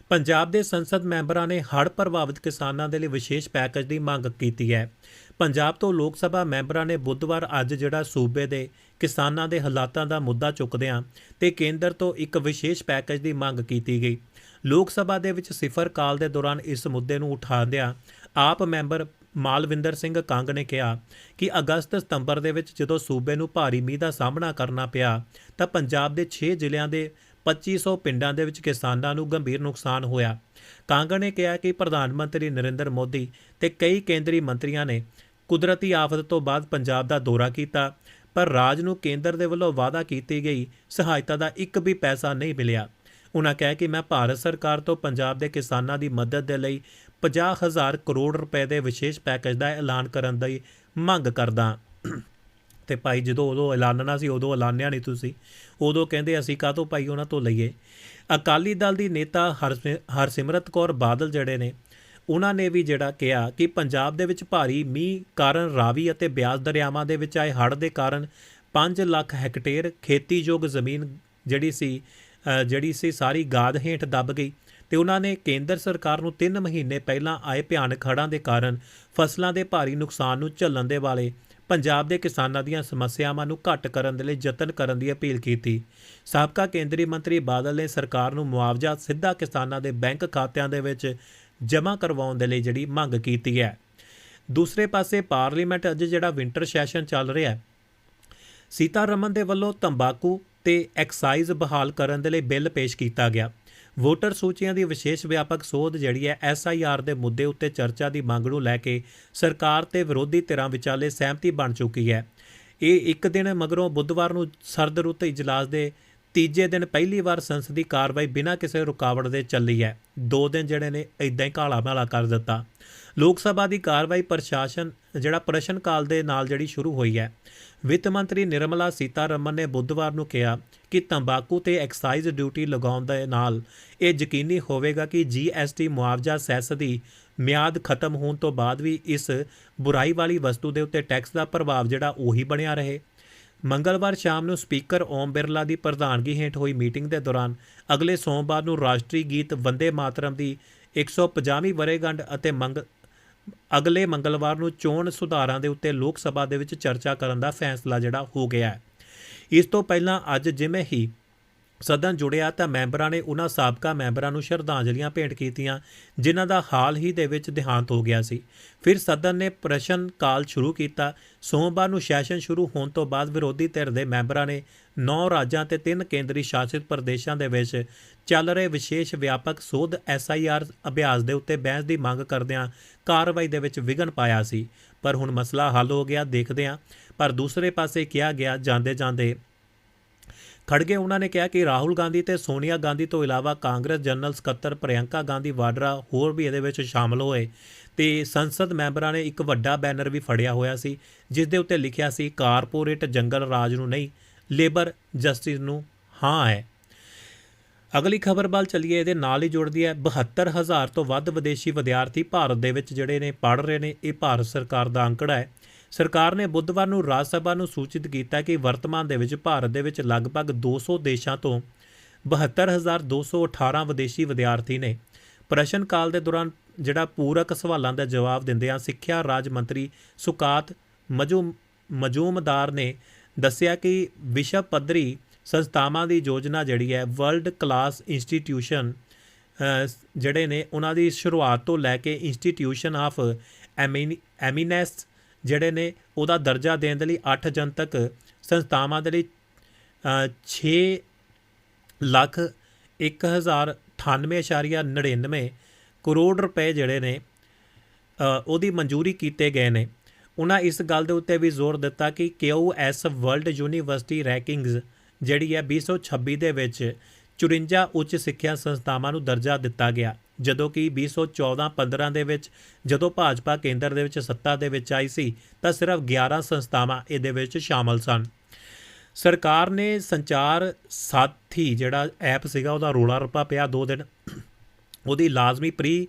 ਪੰਜਾਬ ਦੇ ਸੰਸਦ ਮੈਂਬਰਾਂ ਨੇ ਹੜ੍ਹ ਪ੍ਰਭਾਵਿਤ ਕਿਸਾਨਾਂ ਦੇ ਲਈ ਵਿਸ਼ੇਸ਼ ਪੈਕੇਜ ਦੀ ਮੰਗ ਕੀਤੀ ਹੈ। ਪੰਜਾਬ ਤੋਂ ਲੋਕ ਸਭਾ ਮੈਂਬਰਾਂ ਨੇ ਬੁੱਧਵਾਰ ਅੱਜ ਜਿਹੜਾ ਸੂਬੇ ਦੇ ਕਿਸਾਨਾਂ ਦੇ ਹਾਲਾਤਾਂ ਦਾ ਮੁੱਦਾ ਚੁੱਕਦਿਆਂ ਤੇ ਕੇਂਦਰ ਤੋਂ ਇੱਕ ਵਿਸ਼ੇਸ਼ ਪੈਕੇਜ ਦੀ ਮੰਗ ਕੀਤੀ ਗਈ। ਲੋਕ ਸਭਾ ਦੇ ਵਿੱਚ ਸਿਫਰ ਕਾਲ ਦੇ ਦੌਰਾਨ ਇਸ ਮੁੱਦੇ ਨੂੰ ਉਠਾਉਂਦਿਆਂ ਆਪ ਮੈਂਬਰ ਮਾਲਵਿੰਦਰ ਸਿੰਘ ਕੰਗ ਨੇ ਕਿਹਾ ਕਿ ਅਗਸਤ ਸਤੰਬਰ ਦੇ ਵਿੱਚ ਜਦੋਂ ਸੂਬੇ ਨੂੰ ਭਾਰੀ ਮੀਂਹ ਦਾ ਸਾਹਮਣਾ ਕਰਨਾ ਪਿਆ, ਤਾਂ ਪੰਜਾਬ ਦੇ 6 ਜ਼ਿਲ੍ਹਿਆਂ ਦੇ 2500 ਪਿੰਡਾਂ ਦੇ ਵਿੱਚ ਕਿਸਾਨਾਂ ਨੂੰ ਗੰਭੀਰ ਨੁਕਸਾਨ ਹੋਇਆ। ਕਾਂਗੜ ਨੇ ਕਿਹਾ ਕਿ ਪ੍ਰਧਾਨ ਮੰਤਰੀ ਨਰਿੰਦਰ ਮੋਦੀ ਤੇ ਕਈ ਕੇਂਦਰੀ ਮੰਤਰੀਆਂ ਨੇ ਕੁਦਰਤੀ ਆਫਤ ਤੋਂ ਬਾਅਦ ਪੰਜਾਬ ਦਾ ਦੌਰਾ ਕੀਤਾ, ਪਰ ਰਾਜ ਨੂੰ ਕੇਂਦਰ ਦੇ ਵੱਲੋਂ ਵਾਅਦਾ ਕੀਤੀ ਗਈ, ਸਹਾਇਤਾ ਦਾ ਇੱਕ ਵੀ ਪੈਸਾ ਨਹੀਂ ਮਿਲਿਆ। ਉਹਨਾਂ ਕਿਹਾ ਕਿ ਮੈਂ ਭਾਰਤ ਸਰਕਾਰ ਤੋਂ ਪੰਜਾਬ ਦੇ ਕਿਸਾਨਾਂ ਦੀ ਮਦਦ ਦੇ ਲਈ 50000 ਕਰੋੜ ਰੁਪਏ ਦੇ ਵਿਸ਼ੇਸ਼ ਪੈਕੇਜ ਦਾ ਐਲਾਨ ਕਰਨ ਦੀ ਮੰਗ ਕਰਦਾ ਤੇ ਭਾਈ ਜਦੋਂ ਉਦੋਂ ਐਲਾਨਣਾ ਸੀ, ਉਦੋਂ ਐਲਾਨਿਆ ਨਹੀਂ ਤੁਸੀਂ। ਉਦੋਂ ਕਹਿੰਦੇ, ਅਸੀਂ ਕਾਹਤੋਂ ਭਾਈ ਉਹਨਾਂ ਤੋਂ ਲਈਏ? ਅਕਾਲੀ ਦਲ ਦੀ ਨੇਤਾ ਹਰਸਿ- ਹਰਸਿਮਰਤ ਕੌਰ ਬਾਦਲ ਜਿਹੜੇ ਨੇ ਉਹਨਾਂ ਨੇ ਵੀ ਜਿਹੜਾ ਕਿਹਾ ਕਿ ਪੰਜਾਬ ਦੇ ਵਿੱਚ ਭਾਰੀ ਮੀਂਹ ਕਾਰਨ ਰਾਵੀ ਅਤੇ ਬਿਆਸ ਦਰਿਆਵਾਂ ਦੇ ਵਿੱਚ ਆਏ ਹੜ੍ਹ ਦੇ ਕਾਰਨ 5 ਲੱਖ ਹੈਕਟੇਅਰ ਖੇਤੀਯੋਗ ਜ਼ਮੀਨ ਜਿਹੜੀ ਸੀ ਜਿਹੜੀ ਸੀ ਸਾਰੀ ਗਾਦ ਹੇਠ ਦੱਬ ਗਈ ਤੇ ਉਹਨਾਂ ਨੇ ਕੇਂਦਰ ਸਰਕਾਰ ਨੂੰ 3 ਮਹੀਨੇ ਪਹਿਲਾਂ ਆਏ ਭਿਆਨਕ ਹੜ੍ਹਾਂ ਦੇ ਕਾਰਨ ਫਸਲਾਂ ਦੇ ਭਾਰੀ ਨੁਕਸਾਨ ਨੂੰ ਝੱਲਣ ਦੇ ਵਾਲੇ ਪੰਜਾਬ ਦੇ ਕਿਸਾਨਾਂ ਦੀਆਂ ਸਮੱਸਿਆਵਾਂ ਨੂੰ ਘੱਟ ਕਰਨ ਦੇ ਲਈ ਯਤਨ ਕਰਨ ਦੀ ਅਪੀਲ ਕੀਤੀ। ਸਾਬਕਾ ਕੇਂਦਰੀ ਮੰਤਰੀ ਬਾਦਲ ਨੇ ਸਰਕਾਰ ਨੂੰ ਮੁਆਵਜ਼ਾ ਸਿੱਧਾ ਕਿਸਾਨਾਂ ਦੇ ਬੈਂਕ ਖਾਤਿਆਂ ਦੇ ਵਿੱਚ ਜਮ੍ਹਾਂ ਕਰਵਾਉਣ ਦੇ ਲਈ ਜਿਹੜੀ ਮੰਗ ਕੀਤੀ ਹੈ। ਦੂਸਰੇ ਪਾਸੇ ਪਾਰਲੀਮੈਂਟ ਅੱਜ ਜਿਹੜਾ ਵਿੰਟਰ ਸੈਸ਼ਨ ਚੱਲ ਰਿਹਾ ਹੈ, ਸੀਤਾਰਮਨ ਦੇ ਵੱਲੋਂ ਤੰਬਾਕੂ ਤੇ ਐਕਸਾਈਜ਼ ਬਹਾਲ ਕਰਨ ਦੇ ਲਈ ਬਿੱਲ ਪੇਸ਼ ਕੀਤਾ ਗਿਆ। ਵੋਟਰ ਸੂਚੀਆਂ ਦੀ ਵਿਸ਼ੇਸ਼ ਵਿਆਪਕ ਸੋਧ ਜਿਹੜੀ ਹੈ ਐਸਆਈਆਰ ਦੇ ਮੁੱਦੇ ਉੱਤੇ ਚਰਚਾ ਦੀ ਮੰਗ ਨੂੰ ਲੈ ਕੇ ਸਰਕਾਰ ਤੇ ਵਿਰੋਧੀ ਧਿਰਾਂ ਵਿਚਾਲੇ ਸਹਿਮਤੀ ਬਣ ਚੁੱਕੀ ਹੈ। ਇਹ ਇੱਕ ਦਿਨ ਮਗਰੋਂ ਬੁੱਧਵਾਰ ਨੂੰ ਸਰਦ ਰੁੱਤ ਇਜਲਾਸ ਦੇ ਤੀਜੇ ਦਿਨ ਪਹਿਲੀ ਵਾਰ ਸੰਸਦੀ ਕਾਰਵਾਈ ਬਿਨਾਂ ਕਿਸੇ ਰੁਕਾਵਟ ਦੇ ਚੱਲੀ ਹੈ। ਦੋ ਦਿਨ ਜਿਹੜੇ ਨੇ ਇਦਾਂ ਹੀ ਕਾਲਾ ਮਾਲਾ ਕਰ ਦਿੱਤਾ। ਲੋਕ ਸਭਾ ਦੀ ਕਾਰਵਾਈ ਪ੍ਰਸ਼ਾਸਨ, ਜਿਹੜਾ ਪ੍ਰਸ਼ਨ ਕਾਲ ਦੇ ਨਾਲ ਜਿਹੜੀ ਸ਼ੁਰੂ ਹੋਈ ਹੈ। ਵਿੱਤ ਮੰਤਰੀ ਨਿਰਮਲਾ ਸੀਤਾਰਮਨ ਨੇ ਬੁੱਧਵਾਰ ਨੂੰ ਕਿਹਾ ਕਿ ਤੰਬਾਕੂ ਤੇ ਐਕਸਾਈਜ਼ ਡਿਊਟੀ ਲਗਾਉਣ ਦੇ ਨਾਲ ਇਹ ਯਕੀਨੀ ਹੋਵੇਗਾ ਕਿ ਜੀਐਸਟੀ ਮੁਆਵਜ਼ਾ ਸੈਸ ਦੀ ਮਿਆਦ ਖਤਮ ਹੋਣ ਤੋਂ ਬਾਅਦ ਵੀ ਇਸ ਬੁਰਾਈ ਵਾਲੀ ਵਸਤੂ ਦੇ ਉੱਤੇ ਟੈਕਸ ਦਾ ਪ੍ਰਭਾਵ ਜਿਹੜਾ ਉਹੀ ਬਣਿਆ ਰਹੇ। ਮੰਗਲਵਾਰ ਸ਼ਾਮ ਨੂੰ ਸਪੀਕਰ ਓਮ ਬਿਰਲਾ ਦੀ ਪ੍ਰਧਾਨਗੀ ਹੇਠ ਹੋਈ ਮੀਟਿੰਗ ਦੇ ਦੌਰਾਨ ਅਗਲੇ ਸੋਮਵਾਰ ਨੂੰ ਰਾਸ਼ਟਰੀ ਗੀਤ ਵੰਦੇ ਮਾਤਰਮ ਦੀ 150ਵੀਂ ਵਰ੍ਹੇਗੰਢ ਅਤੇ ਮੰਗ, ਅਗਲੇ ਮੰਗਲਵਾਰ ਨੂੰ ਚੋਣ ਸੁਧਾਰਾਂ ਦੇ ਉੱਤੇ ਲੋਕ ਸਭਾ ਦੇ ਵਿੱਚ ਚਰਚਾ ਕਰਨ ਦਾ ਫੈਸਲਾ ਜਿਹੜਾ ਹੋ ਗਿਆ ਹੈ। ਇਸ ਤੋਂ ਪਹਿਲਾਂ ਅੱਜ ਜਿਵੇਂ ਹੀ ਸਦਨ ਜੁੜਿਆ ਤਾਂ ਮੈਂਬਰਾਂ ਨੇ ਉਹਨਾਂ ਸਾਬਕਾ ਮੈਂਬਰਾਂ ਨੂੰ ਸ਼ਰਧਾਂਜਲੀਆਂ ਭੇਂਟ ਕੀਤੀਆਂ, ਜਿਨ੍ਹਾਂ ਦਾ ਹਾਲ ਹੀ ਦੇ ਵਿੱਚ ਦੇਹਾਂਤ ਹੋ ਗਿਆ ਸੀ। ਫਿਰ ਸਦਨ ਨੇ ਪ੍ਰਸ਼ਨ ਕਾਲ ਸ਼ੁਰੂ ਕੀਤਾ। ਸੋਮਵਾਰ ਨੂੰ ਸੈਸ਼ਨ ਸ਼ੁਰੂ ਹੋਣ ਤੋਂ ਬਾਅਦ ਵਿਰੋਧੀ ਧਿਰ ਦੇ ਮੈਂਬਰਾਂ ਨੇ 9 ਰਾਜਾਂ ਤੇ 3 ਕੇਂਦਰੀ ਸ਼ਾਸਿਤ ਪ੍ਰਦੇਸ਼ਾਂ ਦੇ ਵਿੱਚ ਚੱਲ ਰਹੇ ਵਿਸ਼ੇਸ਼ ਵਿਆਪਕ ਸੋਧ ਐਸਆਈਆਰ ਅਭਿਆਸ ਦੇ ਉੱਤੇ ਬਹਿਸ ਦੀ ਮੰਗ ਕਰਦਿਆਂ ਕਾਰਵਾਈ ਦੇ ਵਿੱਚ ਵਿਘਨ ਪਾਇਆ ਸੀ। ਪਰ ਹੁਣ ਮਸਲਾ ਹੱਲ ਹੋ ਗਿਆ ਦੇਖਦੇ ਹਾਂ ਪਰ ਦੂਸਰੇ ਪਾਸੇ ਕਿਹਾ ਗਿਆ ਜਾਂਦੇ ਜਾਂਦੇ ਖੜਗੇ ਉਹਨਾਂ ਨੇ ਕਿਹਾ ਕਿ ਰਾਹੁਲ ਗਾਂਧੀ ਤੇ ਸੋਨੀਆ ਗਾਂਧੀ ਤੋਂ ਇਲਾਵਾ ਕਾਂਗਰਸ ਜਨਰਲ ਸਕੱਤਰ ਪ੍ਰਿਯੰਕਾ ਗਾਂਧੀ ਵਾਡਰਾ ਹੋਰ ਵੀ ਇਹਦੇ ਵਿੱਚ ਸ਼ਾਮਲ ਹੋਏ ਤੇ ਸੰਸਦ ਮੈਂਬਰਾਂ ਨੇ ਇੱਕ ਵੱਡਾ ਬੈਨਰ ਵੀ ਫੜਿਆ ਹੋਇਆ ਸੀ, ਜਿਸ ਦੇ ਉੱਤੇ ਲਿਖਿਆ ਸੀ, ਕਾਰਪੋਰੇਟ ਜੰਗਲ ਰਾਜ ਨੂੰ ਨਹੀਂ, ਲੇਬਰ ਜਸਟਿਸ ਨੂੰ ਹਾਂ ਹੈ। ਅਗਲੀ ਖਬਰ ਵੱਲ ਚੱਲੀਏ, ਇਹਦੇ ਨਾਲ ਹੀ ਜੁੜਦੀ ਹੈ। 72000 ਤੋਂ ਵੱਧ ਵਿਦੇਸ਼ੀ ਵਿਦਿਆਰਥੀ ਭਾਰਤ ਦੇ ਵਿੱਚ ਜਿਹੜੇ ਨੇ ਪੜ੍ਹ ਰਹੇ ਨੇ, ਇਹ ਭਾਰਤ ਸਰਕਾਰ ਦਾ ਅੰਕੜਾ ਹੈ। ਸਰਕਾਰ ਨੇ ਬੁੱਧਵਾਰ ਨੂੰ ਰਾਜ ਸਭਾ ਨੂੰ ਸੂਚਿਤ ਕੀਤਾ ਕਿ ਵਰਤਮਾਨ ਦੇ ਵਿੱਚ ਭਾਰਤ ਦੇ ਵਿੱਚ ਲਗਭਗ 200 ਦੇਸ਼ਾਂ ਤੋਂ 72218 ਵਿਦੇਸ਼ੀ ਵਿਦਿਆਰਥੀ ਨੇ ਪ੍ਰਸ਼ਨ ਕਾਲ ਦੇ ਦੌਰਾਨ ਜਿਹੜਾ ਪੂਰਕ ਸਵਾਲਾਂ ਦਾ ਜਵਾਬ ਦਿੰਦਿਆਂ ਸਿੱਖਿਆ ਰਾਜ ਮੰਤਰੀ ਸੁਕਾਤ ਮਜੂਮ ਮਜੂਮਦਾਰ ਨੇ ਦੱਸਿਆ ਕਿ ਵਿਸ਼ਵ ਪੱਧਰੀ ਸੰਸਥਾਵਾਂ ਦੀ ਯੋਜਨਾ ਜਿਹੜੀ ਹੈ ਵਰਲਡ ਕਲਾਸ ਇੰਸਟੀਟਿਊਸ਼ਨ ਜਿਹੜੇ ਨੇ, ਉਹਨਾਂ ਦੀ ਸ਼ੁਰੂਆਤ ਤੋਂ ਲੈ ਕੇ ਇੰਸਟੀਟਿਊਸ਼ਨ ਆਫ ਐਮੀਨੈਸ ਜਿਹੜੇ ਨੇ ਉਹਦਾ ਦਰਜਾ ਦੇਣ ਦੇ ਲਈ 8 ਜਨਤਕ ਸੰਸਥਾਵਾਂ ਦੇ ਲਈ ਅ, 6 ਲੱਖ 1098.99 ਕਰੋੜ ਰੁਪਏ ਜਿਹੜੇ ਨੇ ਉਹਦੀ ਮਨਜ਼ੂਰੀ ਕੀਤੇ ਗਏ ਨੇ। ਉਹਨਾਂ ਇਸ ਗੱਲ ਦੇ ਉੱਤੇ ਵੀ ਜ਼ੋਰ ਦਿੱਤਾ ਕਿ ਕਿਊਐਸ ਵਰਲਡ ਯੂਨੀਵਰਸਿਟੀ ਰੈਂਕਿੰਗਸ ਜਿਹੜੀ ਹੈ 2026 ਦੇ ਵਿੱਚ 54 ਉੱਚ ਸਿੱਖਿਆ ਸੰਸਥਾਵਾਂ ਨੂੰ ਦਰਜਾ ਦਿੱਤਾ ਗਿਆ, ਜਦੋਂ ਕਿ 2014-15 ਦੇ ਵਿੱਚ, ਜਦੋਂ ਭਾਜਪਾ ਕੇਂਦਰ ਦੇ ਵਿੱਚ ਸੱਤਾ ਦੇ ਵਿੱਚ ਆਈ ਸੀ, ਤਾਂ ਸਿਰਫ 11 ਸੰਸਥਾਵਾਂ ਇਹਦੇ ਵਿੱਚ ਸ਼ਾਮਲ ਸਨ। ਸਰਕਾਰ ਨੇ ਸੰਚਾਰ ਸਾਥੀ ਜਿਹੜਾ ਐਪ ਸੀਗਾ, ਉਹਦਾ ਰੋਲਾ ਰੱਪਾ ਪਿਆ ਦੋ ਦਿਨ। ਉਹਦੀ ਲਾਜ਼ਮੀ ਪ੍ਰੀ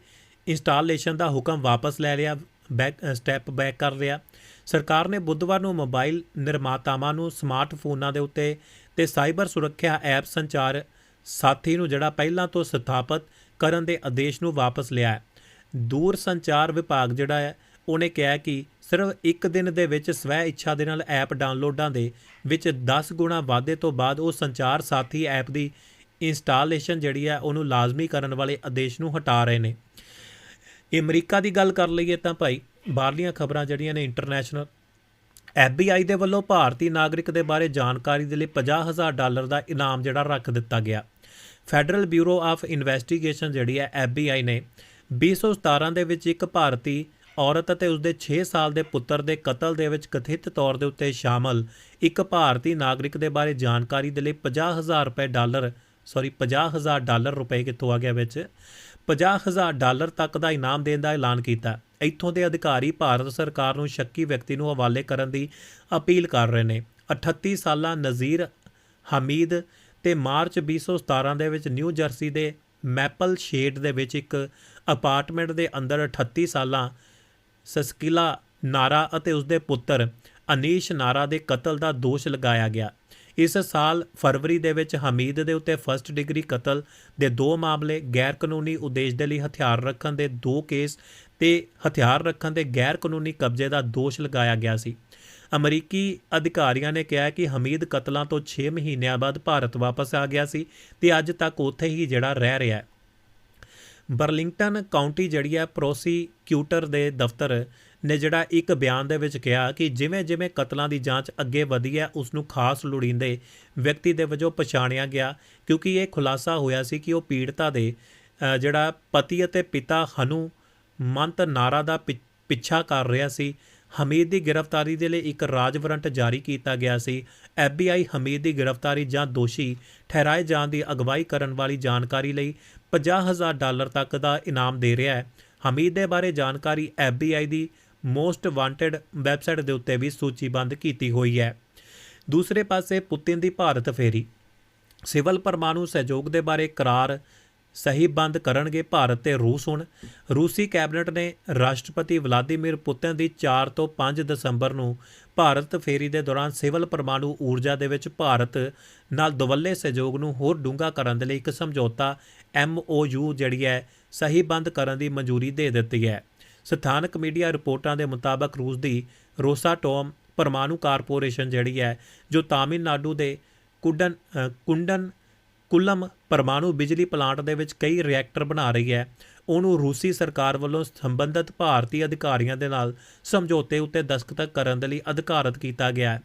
ਇੰਸਟਾਲੇਸ਼ਨ ਦਾ ਹੁਕਮ ਵਾਪਸ ਲੈ ਲਿਆ, ਬੈਕ ਸਟੈਪ ਬੈਕ ਕਰ ਲਿਆ। ਸਰਕਾਰ ਨੇ ਬੁੱਧਵਾਰ ਨੂੰ ਮੋਬਾਈਲ ਨਿਰਮਾਤਾਵਾਂ ਨੂੰ ਸਮਾਰਟਫੋਨਾਂ ਦੇ ਉੱਤੇ ਤੇ ਸਾਈਬਰ ਸੁਰੱਖਿਆ ਐਪ ਸੰਚਾਰ ਸਾਥੀ ਨੂੰ ਜਿਹੜਾ ਪਹਿਲਾਂ ਤੋਂ ਸਥਾਪਿਤ ਕਰਨ ਦੇ ਆਦੇਸ਼ ਨੂੰ ਵਾਪਸ ਲਿਆ ਹੈ। ਦੂਰ ਸੰਚਾਰ ਵਿਭਾਗ ਜਿਹੜਾ ਹੈ, ਉਹਨੇ ਕਿਹਾ ਕਿ ਸਿਰਫ ਇੱਕ ਦਿਨ ਦੇ ਵਿੱਚ ਸਵੈ ਇੱਛਾ ਦੇ ਨਾਲ ਐਪ ਡਾਊਨਲੋਡਾਂ ਦੇ ਵਿੱਚ 10 ਗੁਣਾ ਵਾਧੇ ਤੋਂ ਬਾਅਦ ਉਹ ਸੰਚਾਰ ਸਾਥੀ ਐਪ ਦੀ ਇੰਸਟਾਲੇਸ਼ਨ ਜਿਹੜੀ ਹੈ, ਉਹਨੂੰ ਲਾਜ਼ਮੀ ਕਰਨ ਵਾਲੇ ਆਦੇਸ਼ ਨੂੰ ਹਟਾ ਰਹੇ ਨੇ। ਅਮਰੀਕਾ ਦੀ ਗੱਲ ਕਰ ਲਈਏ ਤਾਂ ਭਾਈ, ਬਾਹਰਲੀਆਂ ਖਬਰਾਂ ਜਿਹੜੀਆਂ ਨੇ ਇੰਟਰਨੈਸ਼ਨਲ FBI ਦੇ ਵੱਲੋਂ ਭਾਰਤੀ ਨਾਗਰਿਕ ਦੇ ਬਾਰੇ ਜਾਣਕਾਰੀ ਦੇ ਲਈ 50000 ਡਾਲਰ ਦਾ ਇਨਾਮ ਜਿਹੜਾ ਰੱਖ ਦਿੱਤਾ ਗਿਆ। ਫੈਡਰਲ ਬਿਊਰੋ ਆਫ ਇਨਵੈਸਟੀਗੇਸ਼ਨ ਜਿਹੜੀ ਹੈ FBI ਨੇ 2017 ਦੇ ਵਿੱਚ ਇੱਕ ਭਾਰਤੀ ਔਰਤ ਅਤੇ ਉਸਦੇ 6 ਸਾਲ ਦੇ ਪੁੱਤਰ ਦੇ ਕਤਲ ਦੇ ਵਿੱਚ ਕਥਿਤ ਤੌਰ ਦੇ ਉੱਤੇ ਸ਼ਾਮਲ ਇੱਕ ਭਾਰਤੀ ਨਾਗਰਿਕ ਦੇ ਬਾਰੇ ਜਾਣਕਾਰੀ ਦੇ ਲਈ 50000 ਰੁਪਏ ਡਾਲਰ ਸੌਰੀ 50000 ਡਾਲਰ ਰੁਪਏ ਕਿੱਥੋਂ ਆ ਗਿਆ ਵਿੱਚ। 50000 ਡਾਲਰ ਤੱਕ ਦਾ ਇਨਾਮ ਦੇਣ ਦਾ ਐਲਾਨ ਕੀਤਾ। ਇੱਥੋਂ ਦੇ ਅਧਿਕਾਰੀ ਭਾਰਤ ਸਰਕਾਰ ਨੂੰ ਸ਼ੱਕੀ ਵਿਅਕਤੀ ਨੂੰ ਹਵਾਲੇ ਕਰਨ ਦੀ ਅਪੀਲ ਕਰ ਰਹੇ ਨੇ। 38 ਸਾਲਾ ਨਜ਼ੀਰ ਹਮੀਦ ਤੇ ਮਾਰਚ 2017 ਦੇ ਵਿੱਚ ਨਿਊ ਜਰਸੀ ਦੇ ਮੈਪਲ ਸ਼ੇਡ ਦੇ ਵਿੱਚ ਇੱਕ ਅਪਾਰਟਮੈਂਟ ਦੇ ਅੰਦਰ 38 ਸਾਲਾਂ ਸਸਕਿਲਾ ਨਾਰਾ ਅਤੇ ਉਸਦੇ ਪੁੱਤਰ ਅਨੀਸ਼ ਨਾਰਾ ਦੇ ਕਤਲ ਦਾ ਦੋਸ਼ ਲਗਾਇਆ ਗਿਆ। ਇਸ ਸਾਲ ਫਰਵਰੀ ਦੇ ਵਿੱਚ ਹਮੀਦ ਦੇ ਉੱਤੇ ਫਰਸਟ ਡਿਗਰੀ ਕਤਲ ਦੇ ਦੋ ਮਾਮਲੇ ਗੈਰ ਕਾਨੂੰਨੀ ਉਦੇਸ਼ ਦੇ ਲਈ ਹਥਿਆਰ ਰੱਖਣ ਦੇ ਦੋ ਕੇਸ ਤੇ ਹਥਿਆਰ ਰੱਖਣ ਦੇ ਗੈਰ ਕਾਨੂੰਨੀ ਕਬਜ਼ੇ ਦਾ ਦੋਸ਼ ਲਗਾਇਆ ਗਿਆ ਸੀ। ਅਮਰੀਕੀ ਅਧਿਕਾਰੀਆਂ ਨੇ ਕਿਹਾ ਕਿ ਹਮੀਦ ਕਤਲਾਂ ਤੋਂ 6 ਮਹੀਨਿਆਂ ਬਾਅਦ ਭਾਰਤ ਵਾਪਸ ਆ ਗਿਆ ਸੀ ਤੇ ਅੱਜ ਤੱਕ ਉੱਥੇ ਹੀ ਜਿਹੜਾ ਰਹਿ ਰਿਹਾ ਹੈ। ਬਰਲਿੰਗਟਨ ਕਾਉਂਟੀ ਜਿਹੜੀ ਹੈ, ਪ੍ਰੋਸੀਕਿਊਟਰ ਦੇ ਦਫ਼ਤਰ ਨੇ ਜਿਹੜਾ ਇੱਕ ਬਿਆਨ ਦੇ ਵਿੱਚ ਕਿਹਾ ਕਿ ਜਿਵੇਂ-ਜਿਵੇਂ ਕਤਲਾਂ ਦੀ ਜਾਂਚ ਅੱਗੇ ਵਧੀ ਹੈ ਉਸ ਨੂੰ ਖਾਸ ਲੋੜੀਂਦੇ ਵਿਅਕਤੀ ਦੇ ਵਜੋਂ ਪਛਾਣਿਆ ਗਿਆ ਕਿਉਂਕਿ ਇਹ ਖੁਲਾਸਾ ਹੋਇਆ ਸੀ ਕਿ ਉਹ ਪੀੜਤਾ ਦੇ ਜਿਹੜਾ ਪਤੀ ਅਤੇ ਪਿਤਾ ਹਨੂ ਮੰਤ ਨਾਰਾ ਦਾ ਪਿ- ਪਿੱਛਾ ਕਰ ਰਿਹਾ ਸੀ ਹਮੀਦ ਦੀ ਗ੍ਰਿਫਤਾਰੀ ਦੇ ਲਈ ਇੱਕ ਰਾਜ ਵਾਰੰਟ ਜਾਰੀ ਕੀਤਾ ਗਿਆ ਸੀ। FBI ਹਮੀਦ ਦੀ ਗ੍ਰਿਫਤਾਰੀ ਜਾਂ ਦੋਸ਼ੀ ਠਹਿਰਾਏ ਜਾਣ ਦੀ ਅਗਵਾਈ ਕਰਨ ਵਾਲੀ ਜਾਣਕਾਰੀ ਲਈ 50000 ਡਾਲਰ ਤੱਕ ਦਾ ਇਨਾਮ ਦੇ ਰਿਹਾ ਹੈ। ਹਮੀਦ ਦੇ ਬਾਰੇ ਜਾਣਕਾਰੀ FBI ਦੀ ਮੋਸਟ ਵਾਂਟਡ ਵੈਬਸਾਈਟ ਦੇ ਉੱਤੇ ਵੀ ਸੂਚੀਬੱਧ ਕੀਤੀ ਹੋਈ ਹੈ। ਦੂਸਰੇ ਪਾਸੇ ਪੁਤਿਨ ਦੀ ਭਾਰਤ ਫੇਰੀ। ਸਿਵਲ ਪਰਮਾਣੂ ਸਹਿਯੋਗ ਦੇ ਬਾਰੇ ਕਰਾਰ ਸਹੀ ਬੰਦ ਕਰਨਗੇ ਭਾਰਤ ਤੇ ਰੂਸ ਹੁਣ। ਰੂਸੀ ਕੈਬਨਿਟ ਨੇ ਰਾਸ਼ਟਰਪਤੀ ਵਲਾਦੀਮੀਰ ਪੁਤਿਨ ਦੀ 4 ਤੋਂ 5 ਦਸੰਬਰ ਨੂੰ ਭਾਰਤ ਫੇਰੀ ਦੇ ਦੌਰਾਨ ਸਿਵਲ ਪਰਮਾਣੂ ਊਰਜਾ ਦੇ ਵਿੱਚ ਭਾਰਤ ਨਾਲ ਦਵੱਲੇ ਸਹਿਯੋਗ ਨੂੰ ਹੋਰ ਡੂੰਘਾ ਕਰਨ ਦੇ ਲਈ ਇੱਕ ਸਮਝੌਤਾ MOU ਜਿਹੜੀ ਹੈ, ਸਹੀ ਬੰਦ ਕਰਨ ਦੀ ਮਨਜ਼ੂਰੀ ਦੇ ਦਿੱਤੀ ਹੈ। ਸਥਾਨਕ ਮੀਡੀਆ ਰਿਪੋਰਟਾਂ ਦੇ ਮੁਤਾਬਕ ਰੂਸ ਦੀ ਰੋਸਾਟੋਮ ਪਰਮਾਣੂ ਕਾਰਪੋਰੇਸ਼ਨ ਜਿਹੜੀ ਹੈ, ਜੋ ਤਾਮਿਲਨਾਡੂ ਦੇ ਕੁਡਨ ਕੁੰਡਨ ਕੁੱਲਮ ਪਰਮਾਣੂ ਬਿਜਲੀ ਪਲਾਂਟ ਦੇ ਵਿੱਚ ਕਈ ਰਿਐਕਟਰ ਬਣਾ ਰਹੀ ਹੈ। ਉਹਨੂੰ ਰੂਸੀ ਸਰਕਾਰ ਵੱਲੋਂ ਸੰਬੰਧਿਤ ਭਾਰਤੀ ਅਧਿਕਾਰੀਆਂ ਦੇ ਨਾਲ ਸਮਝੌਤੇ ਉੱਤੇ ਦਸਤਖਤ ਕਰਨ ਦੇ ਲਈ ਅਧਿਕਾਰਤ ਕੀਤਾ ਗਿਆ ਹੈ।